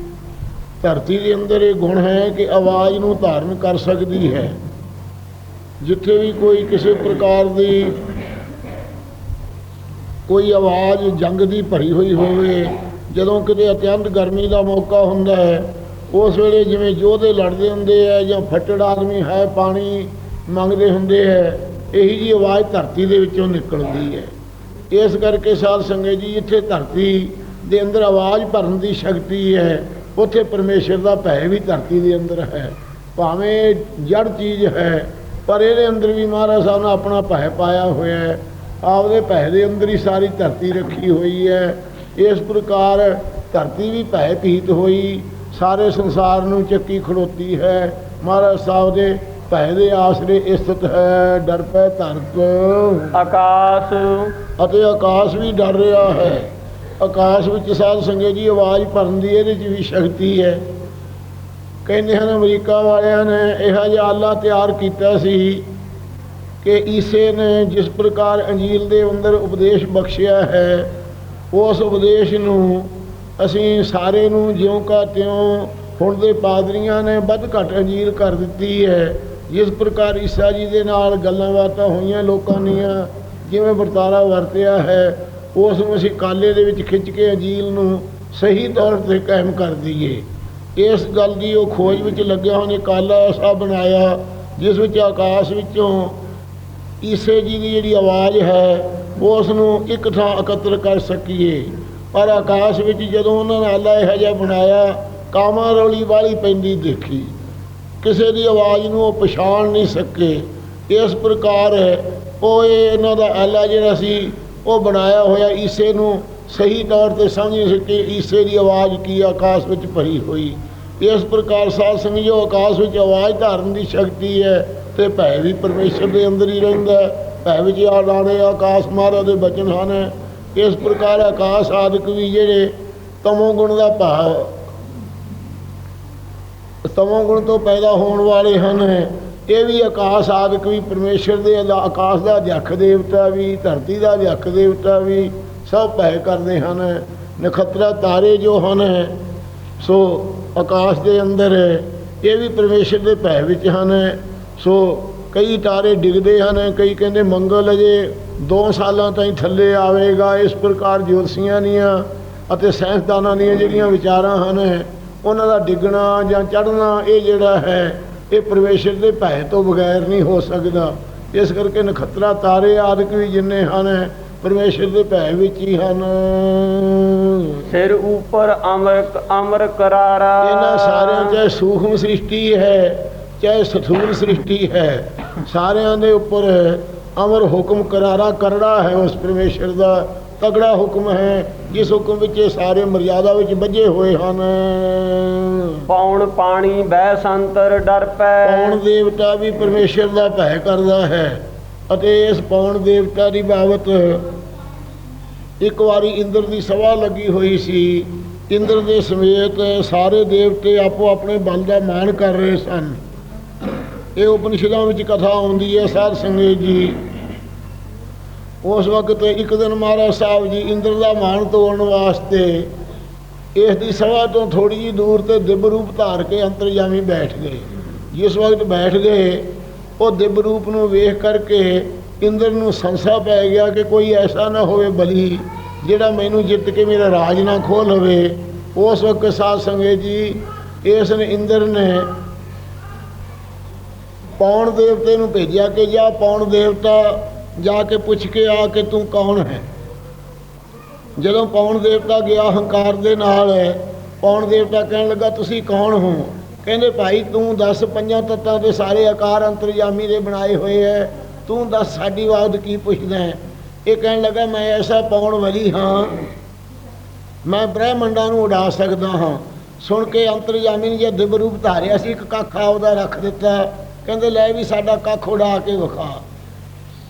ਧਰਤੀ ਦੇ ਅੰਦਰ ਇਹ ਗੁਣ ਹੈ ਕਿ ਆਵਾਜ਼ ਨੂੰ ਧਾਰਨ ਕਰ ਸਕਦੀ ਹੈ। ਜਿੱਥੇ ਵੀ ਕੋਈ ਕਿਸੇ ਪ੍ਰਕਾਰ ਦੀ ਕੋਈ ਆਵਾਜ਼ ਜੰਗ ਦੀ ਭਰੀ ਹੋਈ ਹੋਵੇ, ਜਦੋਂ ਕਿਤੇ ਅਤਿਅੰਤ ਗਰਮੀ ਦਾ ਮੌਕਾ ਹੁੰਦਾ ਹੈ, ਉਸ ਵੇਲੇ ਜਿਵੇਂ ਯੋਧੇ ਲੜਦੇ ਹੁੰਦੇ ਆ ਜਾਂ ਫੱਟੜ ਆਦਮੀ ਹੈ, ਪਾਣੀ ਮੰਗਦੇ ਹੁੰਦੇ ਹੈ ਇਹੀ ਜੀ ਆਵਾਜ਼ ਧਰਤੀ ਦੇ ਵਿੱਚੋਂ ਨਿਕਲਦੀ ਹੈ। ਇਸ ਕਰਕੇ ਸਾਧ ਸੰਗਤ ਜੀ, ਇੱਥੇ ਧਰਤੀ ਦੇ ਅੰਦਰ ਆਵਾਜ਼ ਭਰਨ ਦੀ ਸ਼ਕਤੀ ਹੈ। ਉੱਥੇ ਪਰਮੇਸ਼ਰ ਦਾ ਭੈ ਵੀ ਧਰਤੀ ਦੇ ਅੰਦਰ ਹੈ। ਭਾਵੇਂ ਜੜ ਚੀਜ਼ ਹੈ, ਪਰ ਇਹਦੇ ਅੰਦਰ ਵੀ ਮਹਾਰਾਜ ਸਾਹਿਬ ਨੇ ਆਪਣਾ ਭੈ ਪਾਇਆ ਹੋਇਆ ਹੈ। ਆਪਦੇ ਭੈ ਦੇ ਅੰਦਰ ਹੀ ਸਾਰੀ ਧਰਤੀ ਰੱਖੀ ਹੋਈ ਹੈ। ਇਸ ਪ੍ਰਕਾਰ ਧਰਤੀ ਵੀ ਭੈ ਭੀਤ ਹੋਈ। ਸਾਰੇ ਸੰਸਾਰ ਨੂੰ ਚੱਕੀ ਖੜੋਤੀ ਹੈ। ਮਹਾਰਾਜ ਸਾਹਿਬ ਦੇ ਭੈ ਦੇ ਆਸਰੇ ਇਸਤਤ ਹੈ ਡਰ ਪੈ ਧਰਤ। ਆਕਾਸ਼। ਅਤੇ ਆਕਾਸ਼ ਵੀ ਡਰ ਰਿਹਾ ਹੈ। ਆਕਾਸ਼ ਵਿੱਚ ਸਾਧ ਸੰਗਤ ਜੀ ਆਵਾਜ਼ ਭਰਨ ਦੀ ਇਹਦੇ 'ਚ ਵੀ ਸ਼ਕਤੀ ਹੈ। ਕਹਿੰਦੇ ਹਨ ਅਮਰੀਕਾ ਵਾਲਿਆਂ ਨੇ ਇਹੋ ਜਿਹਾ ਆਲਾ ਤਿਆਰ ਕੀਤਾ ਸੀ ਕਿ ਈਸੇ ਨੇ ਜਿਸ ਪ੍ਰਕਾਰ ਅੰਜੀਲ ਦੇ ਅੰਦਰ ਉਪਦੇਸ਼ ਬਖਸ਼ਿਆ ਹੈ ਉਸ ਉਪਦੇਸ਼ ਨੂੰ ਅਸੀਂ ਸਾਰੇ ਨੂੰ ਜਿਉਂ ਕਾ ਤਿਉਂ ਹੁਣ ਦੇ ਪਾਦਰੀਆਂ ਨੇ ਵੱਧ ਘੱਟ ਅੰਜੀਲ ਕਰ ਦਿੱਤੀ ਹੈ। ਜਿਸ ਪ੍ਰਕਾਰ ਈਸਾ ਜੀ ਦੇ ਨਾਲ ਗੱਲਾਂ ਬਾਤਾਂ ਹੋਈਆਂ ਲੋਕਾਂ ਦੀਆਂ, ਜਿਵੇਂ ਵਰਤਾਰਾ ਵਰਤਿਆ ਹੈ, ਉਸ ਨੂੰ ਅਸੀਂ ਕਾਲੇ ਦੇ ਵਿੱਚ ਖਿੱਚ ਕੇ ਅਜੀਲ ਨੂੰ ਸਹੀ ਤੌਰ ਤੇ ਕਾਇਮ ਕਰ ਦਈਏ। ਇਸ ਗੱਲ ਦੀ ਉਹ ਖੋਜ ਵਿੱਚ ਲੱਗਿਆ, ਉਹਨੇ ਕਾਲਾ ਐਸਾ ਬਣਾਇਆ, ਜਿਸ ਵਿੱਚ ਆਕਾਸ਼ ਵਿੱਚੋਂ ਈਸੇ ਜੀ ਦੀ ਜਿਹੜੀ ਆਵਾਜ਼ ਹੈ, ਉਸ ਨੂੰ ਇੱਕ ਥਾਂ ਇਕੱਤਰ ਕਰ ਸਕੀਏ। ਪਰ ਆਕਾਸ਼ ਵਿੱਚ ਜਦੋਂ ਉਹਨਾਂ ਨੇ ਆਲਾ ਇਹੋ ਜਿਹਾ ਬਣਾਇਆ ਕਾਮਾਂ ਰੌਲੀ ਵਾਲੀ ਪੈਂਦੀ ਦੇਖੀ। ਕਿਸੇ ਦੀ ਆਵਾਜ਼ ਨੂੰ ਉਹ ਪਛਾਣ ਨਹੀਂ ਸਕੇ। ਇਸ ਪ੍ਰਕਾਰ ਉਹ ਇਹਨਾਂ ਦਾ ਆਲਾ ਜਿਹੜਾ ਸੀ, ਉਹ ਬਣਾਇਆ ਹੋਇਆ ਈਸੇ ਨੂੰ ਸਹੀ ਤੌਰ ਤੇ ਸਮਝ ਨਹੀਂ ਸਕੇ ਈਸੇ ਦੀ ਆਵਾਜ਼ ਕੀ ਆਕਾਸ਼ ਵਿੱਚ ਭਰੀ ਹੋਈ। ਇਸ ਪ੍ਰਕਾਰ ਸਾਧ ਸਮਝੋ ਆਕਾਸ਼ ਵਿੱਚ ਆਵਾਜ਼ ਧਾਰਨ ਦੀ ਸ਼ਕਤੀ ਹੈ, ਤੇ ਭੈ ਵੀ ਪਰਮੇਸ਼ਰ ਦੇ ਅੰਦਰ ਹੀ ਰਹਿੰਦਾ ਭੈ ਵਿੱਚ ਆੜਾਣੇ ਆਕਾਸ਼ ਮਹਾਰਾਜ ਦੇ ਬਚਨ ਹਨ। ਇਸ ਪ੍ਰਕਾਰ ਆਕਾਸ਼ ਆਦਿਕ ਵੀ ਜਿਹੜੇ ਤਮੋ ਗੁਣ ਦਾ ਭਾਵ ਤਮੋ ਗੁਣ ਤੋਂ ਪੈਦਾ ਹੋਣ ਵਾਲੇ ਹਨ। ਇਹ ਵੀ ਆਕਾਸ਼ ਆਦਿਕ ਵੀ ਪਰਮੇਸ਼ਰ ਦੇ ਆਕਾਸ਼ ਦਾ ਜਖ ਦੇਵਤਾ ਵੀ, ਧਰਤੀ ਦਾ ਜਖ ਦੇਵਤਾ ਵੀ, ਸਭ ਭੈ ਕਰਦੇ ਹਨ। ਨਖਤਰਾ ਤਾਰੇ ਜੋ ਹਨ, ਸੋ ਆਕਾਸ਼ ਦੇ ਅੰਦਰ ਇਹ ਵੀ ਪਰਮੇਸ਼ਰ ਦੇ ਭੈ ਵਿੱਚ ਹਨ। ਸੋ ਕਈ ਤਾਰੇ ਡਿੱਗਦੇ ਹਨ, ਕਈ ਕਹਿੰਦੇ ਮੰਗਲ ਅਜੇ 2 ਸਾਲਾਂ ਤਾਈਂ ਥੱਲੇ ਆਵੇਗਾ। ਇਸ ਪ੍ਰਕਾਰ ਜੋਤਸ਼ੀਆਂ ਦੀਆਂ ਅਤੇ ਸਾਇੰਸਦਾਨਾਂ ਦੀਆਂ ਜਿਹੜੀਆਂ ਵਿਚਾਰਾਂ ਹਨ ਉਹਨਾਂ ਦਾ ਡਿੱਗਣਾ ਜਾਂ ਚੜ੍ਹਨਾ ਇਹ ਜਿਹੜਾ ਹੈ ਇਹ ਪਰਮੇਸ਼ਰ ਦੇ ਭੈ ਤੋਂ ਬਗੈਰ ਨਹੀਂ ਹੋ ਸਕਦਾ। ਇਸ ਕਰਕੇ ਨਖਤਰਾ ਤਾਰੇ ਆਦਿਕ ਵੀ ਜਿੰਨੇ ਹਨ ਪਰਮੇਸ਼ਰ ਦੇ ਭੈ ਵਿੱਚ ਹੀ ਹਨ। ਸਿਰ ਉਪਰ ਅਮਰ ਅਮਰ ਕਰਾਰਾ। ਇਹਨਾਂ ਸਾਰਿਆਂ ਚਾਹੇ ਸੂਖਮ ਸ੍ਰਿਸ਼ਟੀ ਹੈ ਚਾਹੇ ਸਥੂਲ ਸ੍ਰਿਸ਼ਟੀ ਹੈ ਸਾਰਿਆਂ ਦੇ ਉੱਪਰ ਅਮਰ ਹੁਕਮ ਕਰਾਰਾ ਕਰੜਾ ਹੈ ਉਸ ਪਰਮੇਸ਼ਰ ਦਾ। ਤਗੜਾ ਹੁਕਮ ਹੈ ਜਿਸ ਹੁਕਮ ਵਿੱਚ ਇਹ ਸਾਰੇ ਮਰਿਆਦਾ ਵਿੱਚ ਬੱਝੇ ਹੋਏ ਹਨ। ਪੌਣ ਪਾਣੀ ਬੈ ਸੰਤਰ ਡਰ ਪੈ। ਪੌਣ ਦੇਵਤਾ ਵੀ ਪਰਮੇਸ਼ਰ ਦਾ ਭੈ ਕਰਦਾ ਹੈ ਅਤੇ ਇਸ ਪੌਣ ਦੇਵਤਾ ਦੀ ਬਾਬਤ ਇੱਕ ਵਾਰੀ ਇੰਦਰ ਦੀ ਸਭਾ ਲੱਗੀ ਹੋਈ ਸੀ। ਇੰਦਰ ਦੇ ਸਮੇਤ ਸਾਰੇ ਦੇਵਤੇ ਆਪੋ ਆਪਣੇ ਬਲ ਦਾ ਮਾਣ ਕਰ ਰਹੇ ਸਨ। ਇਹ ਉਪਨਿਸ਼ਦਾਂ ਵਿੱਚ ਕਥਾ ਆਉਂਦੀ ਹੈ ਸਾਧ ਸੰਗਤ ਜੀ। ਉਸ ਵਕਤ ਇੱਕ ਦਿਨ ਮਹਾਰਾਜ ਸਾਹਿਬ ਜੀ ਇੰਦਰ ਦਾ ਮਾਣ ਤੋੜਨ ਵਾਸਤੇ ਇਸ ਦੀ ਸਭਾ ਤੋਂ ਥੋੜੀ ਜਿਹੀ ਦੂਰ ਤੇ ਦਿਵ ਰੂਪ ਧਾਰ ਕੇ ਅੰਤਰਜਾਮੀ ਬੈਠ ਗਏ। ਜਿਸ ਵਕਤ ਬੈਠ ਗਏ, ਉਹ ਦਿਵ ਰੂਪ ਨੂੰ ਵੇਖ ਕਰਕੇ ਇੰਦਰ ਨੂੰ ਸੰਸਾ ਪੈ ਗਿਆ ਕਿ ਕੋਈ ਐਸਾ ਨਾ ਹੋਵੇ ਬਲੀ, ਜਿਹੜਾ ਮੈਨੂੰ ਜਿੱਤ ਕੇ ਮੇਰਾ ਰਾਜ ਨਾ ਖੋਹ ਲਵੇ। ਉਸ ਵਕਤ ਸਾਧ ਸੰਗਤ ਜੀ, ਇਸ ਨੇ ਇੰਦਰ ਨੇ ਪੌਣ ਦੇਵਤੇ ਨੂੰ ਭੇਜਿਆ ਕਿ ਜਾ ਪੌਣ ਦੇਵਤਾ ਜਾ ਕੇ ਪੁੱਛ ਕੇ ਆ ਕਿ ਤੂੰ ਕੌਣ ਹੈ? ਜਦੋਂ ਪੌਣ ਦੇਵਤਾ ਗਿਆ ਹੰਕਾਰ ਦੇ ਨਾਲ, ਪੌਣ ਦੇਵਤਾ ਕਹਿਣ ਲੱਗਾ, ਤੁਸੀਂ ਕੌਣ ਹੋ? ਕਹਿੰਦੇ, ਭਾਈ, ਤੂੰ ਦੱਸ ਪੰਜਾਂ ਤੱਤਾਂ ਦੇ ਸਾਰੇ ਆਕਾਰ ਅੰਤਰਜਾਮੀ ਦੇ ਬਣਾਏ ਹੋਏ ਹੈ ਤੂੰ ਦੱਸ ਸਾਡੀ ਬਾਤ ਕੀ ਪੁੱਛਦਾ ਹੈ? ਇਹ ਕਹਿਣ ਲੱਗਾ, ਮੈਂ ਐਸਾ ਪੌਣ ਵਲੀ ਹਾਂ। ਮੈਂ ਬ੍ਰਹਿਮੰਡਾਂ ਨੂੰ ਉਡਾ ਸਕਦਾ ਹਾਂ। ਸੁਣ ਕੇ ਅੰਤਰਜਾਮੀ ਨੇ ਜੇ ਦਿਵ ਰੂਪ ਧਾਰਿਆ ਸੀ, ਇੱਕ ਕੱਖਾ ਉਹਦਾ ਰੱਖ ਦਿੱਤਾ। ਕਹਿੰਦੇ, ਲੈ ਵੀ ਸਾਡਾ ਕੱਖ ਉਡਾ ਕੇ ਵਿਖਾ।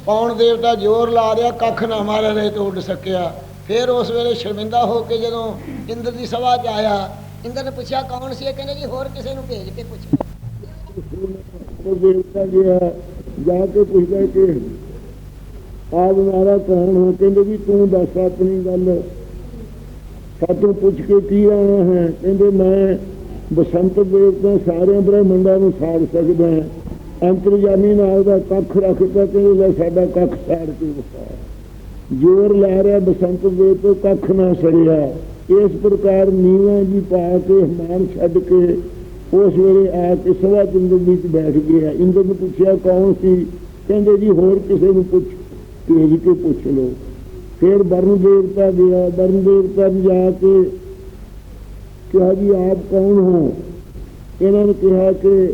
ਪੌਣ ਦੇਵਤਾ ਜ਼ੋਰ ਲਾ ਰਿਹਾ, ਕੱਖ ਨਾ ਮਾਰੇ ਰਹੇ ਤੇ ਉੱਡ ਸਕਿਆ। ਫਿਰ ਉਸ ਵੇਲੇ ਸ਼ਰਮਿੰਦਾ ਹੋ ਕੇ ਜਦੋਂ ਇੰਦਰ ਦੀ ਸਭਾ 'ਚ ਆਇਆ, ਇੰਦਰ ਨੇ ਪੁੱਛਿਆ, ਕੌਣ ਸੀ? ਇਹ ਕਹਿੰਦੇ ਜੀ, ਹੋਰ ਕਿਸੇ ਨੂੰ ਭੇਜ ਕੇ ਪੁੱਛੋ। ਉਹ ਦੇਵਤਾ ਗਿਆ ਜਾ ਕੇ ਪੁੱਛਦਾ ਕਿ ਆਪ ਮਾਰਾ ਕੌਣ ਹੋ ਕਹਿੰਦੇ ਵੀ ਤੂੰ ਦੱਸ ਆਪਣੀ ਗੱਲ। ਸਾਤੋਂ ਪੁੱਛ ਕੇ ਕੀ ਆਇਆ ਹੈ? ਕਹਿੰਦੇ ਮੈਂ ਬਸੰਤ ਦੇਵਤਾ ਸਾਰਿਆਂ ਬ੍ਰਹਮੰਡਾਂ ਨੂੰ ਸਾੜ ਸਕਦਾ ਹਾਂ। ਅੰਤਰਜਾਮੀ ਨਾਲ ਦਾ ਕੱਖ ਰੱਖਦਾ ਕਹਿੰਦੇ ਸਾਡਾ ਕੱਖ ਸਾੜ ਕੇ ਵਿਖਾ ਜੋਰ ਲਾ ਰਿਹਾ ਬਸੰਤ ਦੇ ਤੋਂ ਕੱਖ ਨਾ ਸੜਿਆ। ਇਸ ਪ੍ਰਕਾਰ ਨੀਵਾਂ ਜੀ ਪਾ ਕੇ ਹਮਾਨ ਛੱਡ ਕੇ ਉਸ ਵੇਲੇ ਆ ਕੇ ਸਵਾ ਚੰਦਰ ਵਿੱਚ ਬੈਠ ਗਿਆ। ਇੰਦਰ ਨੂੰ ਪੁੱਛਿਆ, ਕੌਣ ਸੀ? ਕਹਿੰਦੇ ਜੀ, ਹੋਰ ਕਿਸੇ ਨੂੰ ਪੁੱਛ, ਭੇਜ ਕੇ ਪੁੱਛ ਲਓ। ਫਿਰ ਵਰਨ ਦੇਵਤਾ ਗਿਆ। ਵਰਨ ਦੇਵਤਾ ਨੇ ਜਾ ਕੇ ਕਿਹਾ ਜੀ, ਆਪ ਕੌਣ ਹੋ? ਇਹਨਾਂ ਨੇ ਕਿਹਾ ਕਿ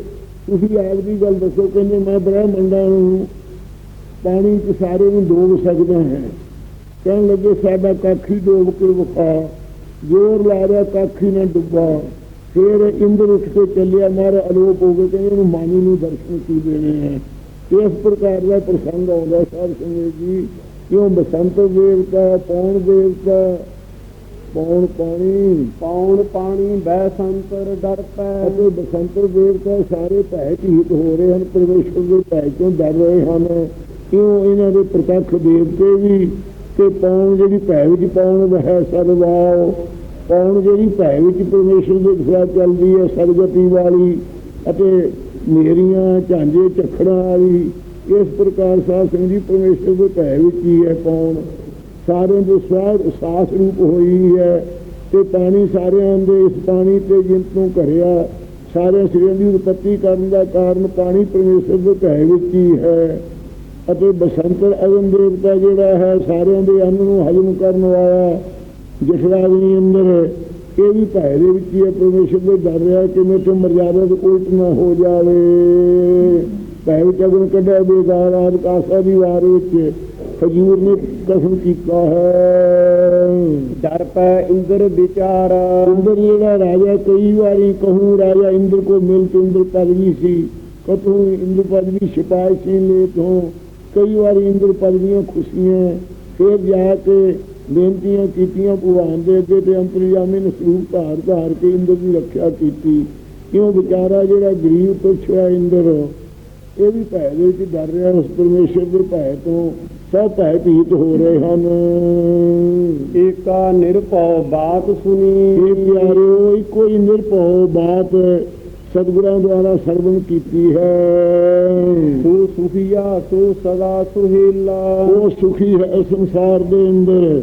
ਤੁਸੀਂ ਆਪ ਦੀ ਗੱਲ ਦੱਸੋ, ਕਹਿੰਦੇ ਮੈਂ ਬ੍ਰਹਮੰਡਾਂ ਨੂੰ ਪਾਣੀ ਚ ਸਾਰੇ ਨੂੰ ਡੋਬ ਸਕਦਾ ਹੈ। ਕਹਿਣ ਲੱਗੇ, ਸਾਡਾ ਕਾਖੀ ਡੋਬ ਕੇ ਵਿਖਾ ਜ਼ੋਰ ਲਾ ਰਿਹਾ, ਕਾਖੀ ਨਾ ਡੁੱਬਾ। ਫਿਰ ਇੰਦਰ ਉੱਠ ਕੇ ਚੱਲਿਆ, ਮਾਰਾ ਅਲੋਪ ਹੋ ਗਏ ਕਹਿੰਦੇ, ਇਹਨੂੰ ਮਾਨੀ ਨੂੰ ਦਰਸ਼ਨ ਕੀ ਦੇਣੇ ਹੈ ਇਸ ਪ੍ਰਕਾਰ ਦਾ ਪ੍ਰਸੰਗ ਆਉਂਦਾ ਸਾਹਿਬ ਸਿੰਘ ਜੀ। ਕਿਉਂ? ਬਸੰਤ ਦੇਵਤਾ, ਪੌਣ ਦੇਵਤਾ ਪੌਣ ਪਾਣੀ? ਪੌਣ ਪਾਣੀ? ਬੈ ਸੰਤਰ ਡਰ ਪੈ। ਅਤੇ ਬਸੰਤ ਦੇਵਤਾ ਸਾਰੇ ਭੈ ਭੀਤ ਹੋ ਰਹੇ ਹਨ ਪਰਮੇਸ਼ਰ ਦੇ ਭੈ ਤੋਂ ਡਰ ਰਹੇ ਹਨ? ਕਿਉਂ ਇਹਨਾਂ ਦੇ ਪ੍ਰਤੱਖ ਦੇਵਤੇ ਵੀ ਤੇ ਪੌਣ ਜਿਹੜੀ ਭੈ ਵਿੱਚ ਪੌਣ ਹੈ ਸਰਵਾਉ? ਪੌਣ ਜਿਹੜੀ ਭੈ ਵਿੱਚ ਪਰਮੇਸ਼ਰ ਦੇ ਖਿਲਾਫ ਚੱਲਦੀ ਹੈ ਸਰਗਤੀ ਵਾਲੀ ਅਤੇ ਮੇਰੀਆਂ ਝਾਂਜੇ ਝਖੜਾਂ ਵਾਲੀ ਇਸ ਪ੍ਰਕਾਰ ਸਾਧ ਸਿੰਘ ਜੀ ਪਰਮੇਸ਼ਰ ਦੇ ਭੈ ਵਿੱਚ ਹੀ ਹੈ ਪੌਣ। ਸਾਰਿਆਂ ਦੇ ਸਵਾਰ ਸਾਸ ਰੂਪ ਹੋਈ ਹੈ ਤੇ ਪਾਣੀ ਸਾਰਿਆਂ ਦੇ ਇਸ ਪਾਣੀ ਤੇ ਜਿੰਤ ਨੂੰ ਘਰਿਆ। ਸਾਰੇ ਸਰੀਰਾਂ ਦੀ ਉਤਪਤੀ ਕਰਨ ਦਾ ਕਾਰਨ ਪਾਣੀ ਪਰਮੇਸ਼ਰ ਦੇ ਭੈ ਵਿੱਚ ਹੀ ਹੈ। ਅਤੇ ਬਸੰਤਰ ਅਗਨ ਦੇਵਤਾ ਜਿਹੜਾ ਹੈ, ਸਾਰਿਆਂ ਦੇ ਅੰਨ ਨੂੰ ਹਜਮ ਕਰਨ ਵਾਲਾ ਜਠਰਾਗਨੀ ਅੰਦਰ, ਇਹ ਵੀ ਭੈ ਦੇ ਵਿੱਚ ਹੀ ਹੈ। ਪਰਮੇਸ਼ਰ ਦੇ ਡਰ ਰਿਹਾ ਕਿ ਮੇਰੇ ਤੋਂ ਮਰਜ਼ਾਦਾ ਦੇ ਉਲਟ ਨਾ ਹੋ ਜਾਵੇ। ਭੈ ਵਿੱਚ ਅਗਨ ਕੱਢਿਆ ਬੇਗਾਰ ਆਦਿ ਦੀ ਵਾਰ ਵਿੱਚ ਖਜੂਰ ਨੇ ਕਸਮ ਕੀਤਾ ਹੈ। ਡਰ ਪੈ ਇੰਦਰ ਵਿਚਾਰ। ਇੰਦਰ ਜਿਹੜਾ ਰਾਜਾ ਕਈ ਵਾਰੀ ਕਹੂੰ ਰਾਜਾ ਇੰਦਰ ਕੋ ਮਿਲ ਤੇ ਇੰਦਰ ਪਦਵੀ ਸੀ। ਕਤੂ ਇੰਦਰ ਪਦਵੀ ਸਿਪਾਹੀ ਸੀ ਲੈ ਤੋਂ? ਕਈ ਵਾਰੀ ਇੰਦਰ ਪਦਵੀਆਂ ਖੁਸ਼ੀਆਂ ਫਿਰ ਜਾ ਕੇ ਬੇਨਤੀਆਂ ਕੀਤੀਆਂ ਭਗਵਾਨ ਦੇ ਅੱਗੇ ਤੇ ਅੰਤਰਜਾਮੀ ਨੇ ਸਰੂਪ ਧਾਰ ਧਾਰ ਕੇ ਇੰਦਰ ਦੀ ਰੱਖਿਆ ਕੀਤੀ। ਕਿਉਂ ਵਿਚਾਰਾ ਜਿਹੜਾ ਗਰੀਬ ਪੁੱਛਿਆ ਇੰਦਰ ਇਹ ਵੀ ਭੈ ਦੇ ਵਿੱਚ ਡਰ ਰਿਹਾ ਉਸ ਪਰਮੇਸ਼ਰ ਦੇ ਭੈ ਤੋਂ। ਸਭ ਭੈ ਭੀਤ ਹੋ ਰਹੇ ਹਨ। ਏਕਾ ਨਿਰਭਉ ਬਾਤ ਸੁਣੀ। ਇਹ ਪਿਆਰਿਓ ਇੱਕੋ ਹੀ ਨਿਰਭਉ ਬਾਤ ਸਤਿਗੁਰਾਂ ਦੁਆਰਾ ਸਰਵਣ ਕੀਤੀ ਹੈ। ਤੂੰ ਸੁਖੀਆ ਤੂੰ ਸਦਾ ਸੁਹੇਲਾ। ਉਹ ਸੁਖੀ ਹੈ ਸੰਸਾਰ ਦੇ ਅੰਦਰ।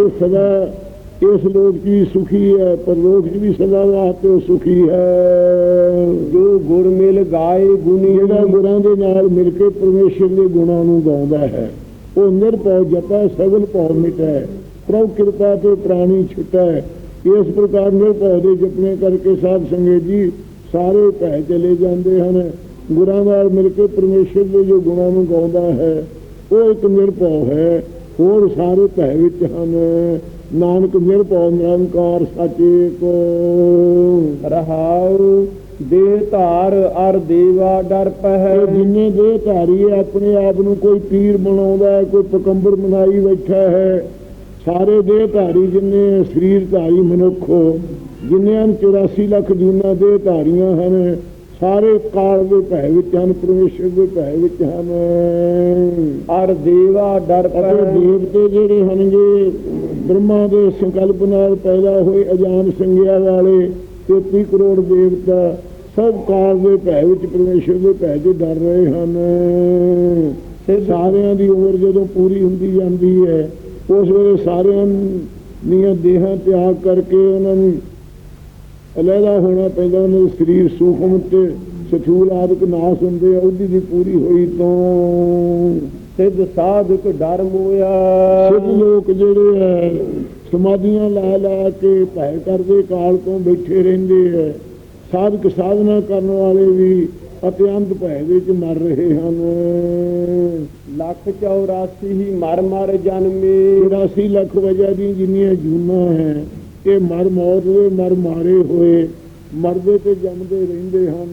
ਉਹ ਸਦਾ ਇਸ ਲੋਕ ਵੀ ਸੁਖੀ ਹੈ ਪਰ ਲੋਕ 'ਚ ਵੀ ਸਦਾ ਵਾਸਤੇ ਸੁਖੀ ਹੈ। ਜੋ ਗੁਰ ਮਿਲ ਗਾਏ ਗੁਨੀ ਜਿਹੜਾ ਗੁਰਾਂ ਦੇ ਨਾਲ ਮਿਲ ਕੇ ਪਰਮੇਸ਼ਰ ਦੇ ਗੁਣਾਂ ਨੂੰ ਗਾਉਂਦਾ ਹੈ। ਉਹ ਨਿਰਭਉ ਜਪੈ, ਸਗਲ ਭਉ ਮਿਟੈ। ਪ੍ਰਭ ਕਿਰਪਾ ਤੇ ਪ੍ਰਾਣੀ ਛੁਟੈ। ਇਸ ਪ੍ਰਕਾਰ ਨਿਰਭਉ ਦੇ ਜਪਨੇ ਕਰਕੇ ਸਾਧ ਸੰਗਤ ਜੀ ਸਾਰੇ ਭੈ ਚਲੇ ਜਾਂਦੇ ਹਨ। ਗੁਰਾਂ ਨਾਲ ਮਿਲ ਕੇ ਪਰਮੇਸ਼ਰ ਦੇ ਜੋ ਗੁਣਾਂ ਨੂੰ ਗਾਉਂਦਾ ਹੈ, ਉਹ ਇੱਕ ਨਿਰਭਉ ਹੈ। ਹੋਰ ਸਾਰੇ ਭੈ ਵਿੱਚ ਹਨ। ਨਾਨਕ ਨਿਰਭਉ ਨਿਰੰਕਾਰ ਸਚੇ ਕੋ ਰਹਾਉ। ਦੇਹ ਧਾਰ ਅਰ ਦੇਵਾ ਡਰ ਪਹਿ। ਜਿੰਨੇ ਦੇ ਧਾਰੀ ਆਪਣੇ ਆਪ ਨੂੰ ਕੋਈ ਪੀਰ ਬਣਾਉਂਦਾ ਹੈ ਕੋਈ ਪਕੰਬਰ ਬਣਾਈ ਬੈਠਾ ਹੈ। ਸਾਰੇ ਦੇ ਧਾਰੀ ਜਿੰਨੇ ਸਰੀਰ ਧਾਰੀ ਮਨੁੱਖ ਜਿੰਨੇ ਹਨ 84 ਲੱਖ ਜੂਨਾ ਦੇ ਧਾਰੀਆਂ ਹਨ ਸਾਰੇ ਕਾਲ ਦੇ ਭੈ ਵਿੱਚ ਹਨ ਪਰਮੇਸ਼ਰ ਦੇ ਭੈ ਵਿੱਚ ਹਨ। ਅਰ ਦੇਵਾ ਡਰ ਪਹਿ। ਦੇਵਤੇ ਜਿਹੜੇ ਹਨਗੇ ਬ੍ਰਹਮਾ ਦੇ ਸੰਕਲਪ ਨਾਲ ਪੈਦਾ ਹੋਏ ਅਜਾਨ ਸੰਗਿਆ ਵਾਲੇ 33 ਕਰੋੜ ਦੇਵਤਾ ਸਭ ਕਾਲ ਦੇ ਭੈ ਵਿੱਚ ਪਰਮੇਸ਼ਰ ਦੇ ਭੈ ਤੋਂ ਡਰ ਰਹੇ ਹਨ। ਸਾਰਿਆਂ ਦੀ ਉਮਰ ਜਦੋਂ ਪੂਰੀ ਹੁੰਦੀ ਜਾਂਦੀ ਹੈ ਉਸ ਵੇਲੇ ਸਾਰਿਆਂ ਦੀਆਂ ਦੇਹਾਂ ਤਿਆਗ ਕਰਕੇ ਉਹਨਾਂ ਨੂੰ ਅਲੱਗਾ ਹੋਣਾ ਪੈਂਦਾ ਉਹਨਾਂ ਦੇ ਸਰੀਰ ਸੂਖਮ ਤੇ ਸਥੂਲ ਆਦਿਕ ਨਾਸ ਹੁੰਦੇ ਆ ਉਹਦੀ ਦੀ ਪੂਰੀ ਹੋਈ ਤੋਂ। ਸਿੱਧ ਸਾਧਕ ਡਰ ਮੋਇਆ। ਸਿੱਧ ਲੋਕ ਜਿਹੜੇ ਹੈ ਸਮਾਧੀਆਂ ਲਾ ਲਾ ਕੇ ਭੈ ਕਰਦੇ ਕਾਲ ਤੋਂ ਬੈਠੇ ਰਹਿੰਦੇ ਹੈ ਸਾਧਕ ਸਾਧਨਾ ਕਰਨ ਵਾਲੇ ਵੀ ਅਤਿਅੰਤ ਭੈ ਵਿੱਚ ਮਰ ਰਹੇ ਹਨ। ਲੱਖ 84 ਹੀ ਮਰ ਮਰ ਜਨਮੇ। 84 ਲੱਖ ਵਜ੍ਹਾ ਦੀ ਜਿੰਨੀਆਂ ਜੂਨਾਂ ਹੈ ਇਹ ਮਰ ਮੌਤ ਦੇ ਮਰ ਮਾਰੇ ਹੋਏ ਮਰਦੇ ਤੇ ਜੰਮਦੇ ਰਹਿੰਦੇ ਹਨ।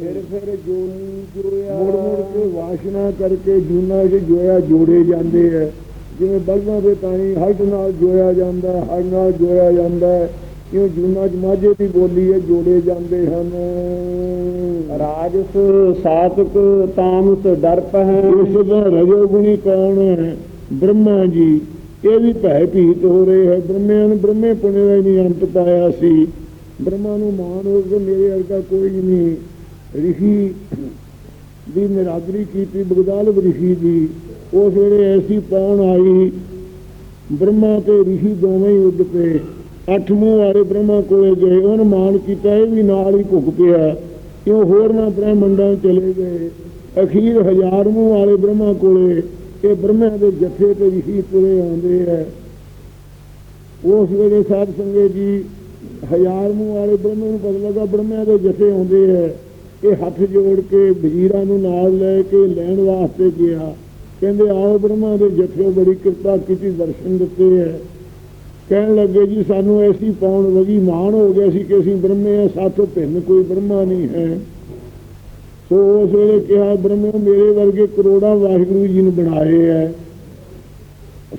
ਫਿਰ ਫਿਰ ਜੋਨੀ ਜੋਇਆ। ਮੁੜ ਮੁੜ ਕੇ ਵਾਸ਼ਨਾ ਕਰਕੇ ਜੂਨਾਂ ਵਿੱਚ ਜੋਇਆ ਜੋੜੇ ਜਾਂਦੇ ਹੈ। ਜਿਵੇਂ ਬਲਦਾਂ ਦੇ ਪਾਣੀ ਹੱਡ ਨਾਲ ਜੋਇਆ ਜਾਂਦਾ ਹੱਡ ਨਾਲ ਜੋਇਆ ਜਾਂਦਾ ਹੈ। ਕਿਉਂ ਜੂਨਾਂ ਮਾਝੇ ਦੀ ਬੋਲੀ ਹੈ ਜੋੜੇ ਜਾਂਦੇ ਹਨ? ਰਾਜਸ ਸਾਤਕ ਤਾਮਸ ਡਰ ਪਹਿ। ਇਸ ਦਾ ਰਜੋਗੁਣੀ ਕੌਣ ਹੈ? ਬ੍ਰਹਮਾ ਜੀ ਇਹ ਵੀ ਭੈ ਭੀਤ ਹੋ ਰਹੇ ਹੈ। ਬ੍ਰਹਮਿਆਂ ਨੂੰ ਬ੍ਰਹਮੇ ਪੁਣੇ ਦਾ ਹੀ ਨਹੀਂ ਅੰਤ ਪਾਇਆ ਸੀ। ਬ੍ਰਹਮਾ ਨੂੰ ਮਾਨ ਹੋ ਕੇ ਮੇਰੇ ਵਰਗਾ ਕੋਈ ਨਹੀਂ। ਰਿਸ਼ੀ ਦੀ ਨਿਰਾਦਰੀ ਕੀਤੀ ਬਗਦਾਲ ਰਿਸ਼ੀ ਦੀ ਉਸ ਵੇਲੇ ਐਸੀ ਪੌਣ ਆਈ। ਬ੍ਰਹਮਾ ਤੇ ਰਿਸ਼ੀ ਦੋਵੇਂ ਹੀ ਉੱਡ ਪਏ। ਅੱਠ ਮੂੰਹ ਵਾਲੇ ਬ੍ਰਹਮਾ ਕੋਲੇ ਗਏ, ਉਹਨ ਮਾਨ ਕੀਤਾ, ਇਹ ਵੀ ਨਾਲ ਹੀ ਭੁੱਗ ਪਿਆ। ਕਿਉਂ ਹੋਰ ਨਾ ਬ੍ਰਹਮੰਡਾਂ ਚਲੇ ਗਏ? ਅਖੀਰ ਹਜ਼ਾਰ ਮੂੰਹ ਵਾਲੇ ਬ੍ਰਹਮਾ ਕੋਲੇ, ਇਹ ਬ੍ਰਹਮਾ ਦੇ ਜਥੇ ਤੇ ਰਿਸ਼ੀ ਤੁਰੇ ਆਉਂਦੇ ਐ। ਉਸ ਵੇਲੇ ਸਾਧ ਸੰਗਤ ਜੀ ਹਜ਼ਾਰ ਮੂੰਹ ਵਾਲੇ ਬ੍ਰਹਮਾ ਨੂੰ ਪਤਾ ਲੱਗਾ ਬ੍ਰਹਮਾ ਦੇ ਜਥੇ ਆਉਂਦੇ ਐ। ਇਹ ਹੱਥ ਜੋੜ ਕੇ ਵਜ਼ੀਰਾਂ ਨੂੰ ਨਾਲ ਲੈ ਕੇ ਲੈਣ ਵਾਸਤੇ ਗਿਆ। ਕਹਿੰਦੇ, ਆਓ ਬ੍ਰਹਮਾ ਦੇ ਜਥੇ, ਬੜੀ ਕਿਰਪਾ ਕੀਤੀ, ਦਰਸ਼ਨ ਦਿੱਤੇ ਹੈ ਕਹਿਣ ਲੱਗੇ ਜੀ, ਸਾਨੂੰ ਐਸੀ ਪਾਉਣ ਵਗੀ ਮਾਣ ਹੋ ਗਿਆ ਸੀ ਕਿ ਅਸੀਂ ਬ੍ਰਹਮੇ ਆ, ਸਾਥੋਂ ਭਿੰਨ ਕੋਈ ਬ੍ਰਹਮਾ ਨਹੀਂ ਹੈ। ਸੋ ਉਸ ਵੇਲੇ ਕਿਹਾ, ਬ੍ਰਹਮੇ, ਮੇਰੇ ਵਰਗੇ ਕਰੋੜਾਂ ਵਾਹਿਗੁਰੂ ਜੀ ਨੇ ਬਣਾਏ ਹੈ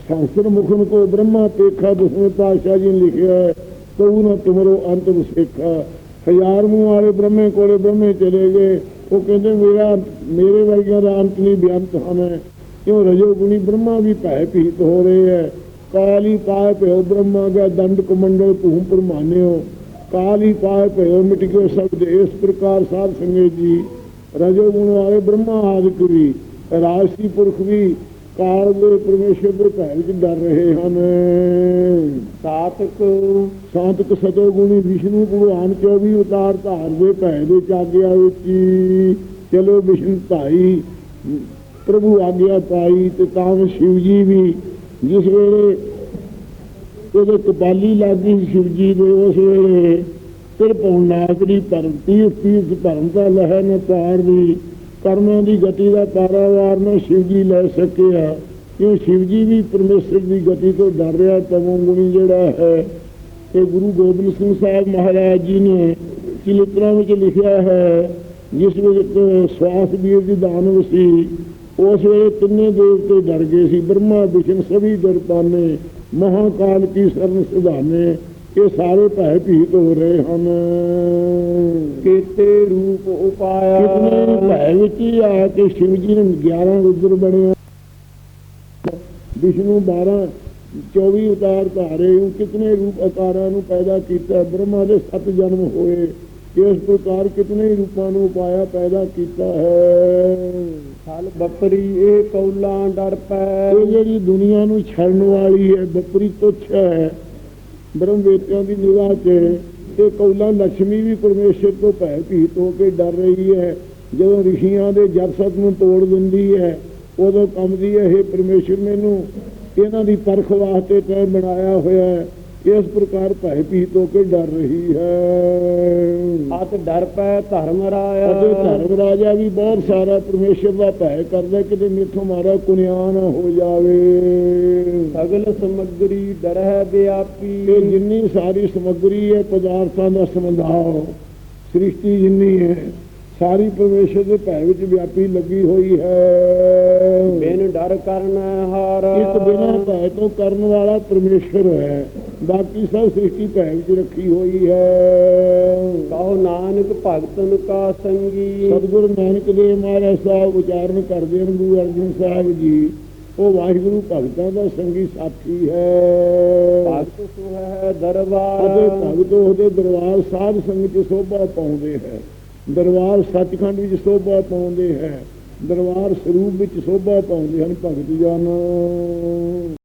ਸੰਸਰ ਮੁਖਨ ਕੋ ਬ੍ਰਹਮਾ ਤੇਖਾ, ਦਸਵੇਂ ਪਾਤਸ਼ਾਹ ਜੀ ਨੇ ਲਿਖਿਆ ਹੈ ਤਉ ਨਾ ਤੁਮਰੋ ਅੰਤ ਵਿਸੇਖਾ। ਹਜ਼ਾਰ ਮੂੰਹ ਵਾਲੇ ਬ੍ਰਹਮੇ ਕੋਲੇ ਬ੍ਰਹਮੇ ਚਲੇ ਗਏ। ਉਹ ਕਹਿੰਦੇ, ਮੇਰਾ, ਮੇਰੇ ਵਰਗਿਆਂ ਦਾ ਅੰਤ ਨਹੀਂ, ਬੇਅੰਤ ਹਨ। ਕਿਉਂ ਰਜੋ ਗੁਣੀ ਬ੍ਰਹਮਾ ਵੀ ਭੈ ਭੀਤ ਹੋ ਰਹੇ ਹੈ ਕਾਲੀ ਪਾਏ ਭਇਓ ਬ੍ਰਹਮਾ ਦਾ ਦੰਡ ਕਮੰਡਲ ਭੂਮ ਪਰਮਾਨਿਓ ਕਾਲੀ ਪਾਏ ਭਇਓ ਮਿਟ ਗਿਓ ਸਬਦ ਇਸ ਪ੍ਰਕਾਰ ਸਾਧ ਸੰਗਤ ਜੀ ਰਜੋ ਗੁਣ ਵਾਲੇ ਬ੍ਰਹਮਾ ਆਦਿਕ ਵੀ ਰਾਜਸੀ ਪੁਰਖ ਵੀ ਕਾਲ ਦੇ ਪਰਮੇਸ਼ਰ ਦੇ ਭੈ ਵਿੱਚ ਡਰ ਰਹੇ ਹਨ ਸਾਤਕ ਸਾਤਕ ਸਤੋ ਗੁਣੀ ਵਿਸ਼ਨੂੰ ਭਗਵਾਨ 24 ਅਵਤਾਰ ਧਾਰਦੇ ਭੈ ਦੇ ਚਾਗਿਆ ਵਿੱਚ। ਚਲੋ ਵਿਸ਼ਨੂੰ ਭਾਈ ਪ੍ਰਭੂ ਆਗਿਆ ਪਾਈ ਤੇ ਤਾਂ ਸ਼ਿਵ ਜੀ ਵੀ ਜਿਸ ਵੇਲੇ ਉਹਦੇ ਕਪਾਲੀ ਲਾਗੀ ਸ਼ਿਵਜੀ ਦੇ ਉਸ ਵੇਲੇ ਫਿਰ ਪੌਣਾਗਰੀ ਧਰਮ ਤੀਰਥ ਤੀਰਥ ਦਾ ਲਹਿ ਪਾਰ ਦੀ, ਕਰਮਾਂ ਦੀ ਗਤੀ ਦਾ ਪਾਰਾਵਾਰ ਨਾ ਸ਼ਿਵ ਲੈ ਸਕਿਆ। ਕਿਉਂ ਸ਼ਿਵ ਜੀ ਵੀ ਪਰਮੇਸ਼ਰ ਦੀ ਗਤੀ ਤੋਂ ਡਰ ਰਿਹਾ ਤਮੋ ਗੁਣੀ ਜਿਹੜਾ ਹੈ ਤੇ ਗੁਰੂ ਗੋਬਿੰਦ ਸਿੰਘ ਸਾਹਿਬ ਮਹਾਰਾਜ ਜੀ ਨੇ ਚਿਲਤਰਾ ਵਿੱਚ ਲਿਖਿਆ ਹੈ, ਜਿਸ ਵਿੱਚ ਸਵਾਸ ਵੀਰ ਦੀ ਦਾਨਵ ਸੀ ਉਸ ਵੇਲੇ ਤਿੰਨੇ ਦੇਵਤੇ ਡਰ ਗਏ ਸੀ ਬ੍ਰਹਮਾ ਵਿਸ਼ਨ ਸਭੀ ਦਰਪਾਨੇ ਮਹਾਕਾਲ ਕੀ ਸਰਨ ਸੁਧਾਨੇ ਇਹ ਸਾਰੇ ਭੈ ਭੀਤ ਹੋ ਰਹੇ ਹਨ। ਕੀਤੇ ਰੂਪ ਉਪਾਇਆ। ਕਿਤਨੇ ਭੈ ਵਿੱਚ ਹੀ ਆ ਕੇ ਸ਼ਿਵ ਜੀ ਨੇ 11 ਰੁਦਰ ਬਣਿਆ ਵਿਸ਼ਨੂੰ 12 24 ਅਵਤਾਰ ਧਾਰੇ ਉਹ ਕਿਤਨੇ ਰੂਪ ਆਕਾਰਾਂ ਨੂੰ ਪੈਦਾ ਕੀਤਾ ਬ੍ਰਹਮਾ ਦੇ ਸੱਤ ਜਨਮ ਹੋਏ। ਇਸ ਪ੍ਰਕਾਰ ਕਿਤਨੇ ਰੂਪਾਂ ਨੂੰ ਪਾਇਆ ਪੈਦਾ ਕੀਤਾ ਹੈ। ਫਲ ਬੱਪਰੀ ਇਹ ਕੌਲਾਂ ਡਰ ਪੈ। ਇਹ ਜਿਹੜੀ ਦੁਨੀਆ ਨੂੰ ਛੜਨ ਵਾਲੀ ਹੈ ਬਪਰੀ ਤੁੱਛ ਹੈ ਬ੍ਰਹਮ ਵੇਤਿਆਂ ਦੀ ਨਿਗਾਹ 'ਚ ਇਹ ਕੌਲਾ ਲక్ష్ਮੀ ਵੀ ਪਰਮੇਸ਼ਰ ਤੋਂ ਭੈ ਭੀਤ ਹੋ ਕੇ ਡਰ ਰਹੀ ਹੈ। ਜਦੋਂ ਰਿਸ਼ੀਆਂ ਦੇ ਜਰਸਤ ਨੂੰ ਤੋੜ ਦਿੰਦੀ ਹੈ ਉਦੋਂ ਕੰਬਦੀ ਹੈ ਇਹ ਪਰਮੇਸ਼ਰ ਮੈਨੂੰ ਇਹਨਾਂ ਦੀ ਪਰਖ ਵਾਸਤੇ ਤੈਂ ਬਣਾਇਆ ਹੋਇਆ ਹੈ। ਇਸ ਪ੍ਰਕਾਰ ਭੈ ਭੀਤ ਹੋ ਕੇ ਡਰ ਰਹੀ ਹੈ? ਅਤ ਡਰ ਪੈ ਧਰਮ ਰਾਇਆ। ਅਤੇ ਧਰਮ ਰਾਜਾ ਵੀ ਬਹੁਤ ਸਾਰਾ ਪਰਮੇਸ਼ਰ ਦਾ ਭੈ ਕਰਦਾ ਕਿਤੇ ਮੇਥੋਂ ਮਾਰਾ ਕੁਨਿਆ ਨਾ ਹੋ ਜਾਵੇ। ਸਗਲ ਸਮਗਰੀ ਡਰਹਿ ਵਿਆਪੀ। ਇਹ ਜਿੰਨੀ ਸਾਰੀ ਸਮੱਗਰੀ ਹੈ ਪਦਾਰਥਾਂ ਦਾ ਸਮਝਾਓ ਸ੍ਰਿਸ਼ਟੀ ਜਿੰਨੀ ਹੈ ਸਾਰੀ ਪਰਮੇਸ਼ਰ ਦੇ ਭੈ ਵਿੱਚ ਵਿਆਪੀ ਲੱਗੀ ਹੋਈ ਹੈ। ਬਿਨ ਡਰ ਕਰਨ ਹਾਰ। ਇੱਕ ਬਿਨਾਂ ਭੈ ਤੋਂ ਕਰਨ ਵਾਲਾ ਪਰਮੇਸ਼ਰ ਹੈ। ਬਾਕੀ ਸਭ ਸ੍ਰਿਸ਼ਟੀ ਭੈ ਵਿੱਚ ਰੱਖੀ ਹੋਈ ਹੈ। ਕਹੋ ਨਾਨਕ ਭਗਤਨ ਕਾ ਸੰਗੀ। ਸਤਿਗੁਰੂ ਨਾਨਕ ਦੇਵ ਮਹਾਰਾਜ ਸਾਹਿਬ ਉਚਾਰਨ ਕਰਦੇ ਹਨ ਗੁਰੂ ਅਰਜਨ ਸਾਹਿਬ ਜੀ। ਉਹ ਵਾਹਿਗੁਰੂ ਭਗਤਾਂ ਦਾ ਸੰਗੀ ਸਾਥੀ ਹੈ। ਭਗਤ ਸੁਹੈ ਦਰਬਾਰ। ਅਤੇ ਭਗਤ ਉਹਦੇ ਦਰਬਾਰ ਸਾਧ ਸੰਗਤ ਸੋਭਾ ਪਾਉਂਦੇ ਹੈ। ਦਰਬਾਰ ਸੱਚਖੰਡ ਵਿੱਚ ਸੋਭਾ ਪਾਉਂਦੇ ਹੈ। ਦਰਬਾਰ ਸਰੂਪ ਵਿੱਚ ਸੋਭਾ ਪਾਉਂਦੇ ਹਨ ਭਗਤ ਜਨ।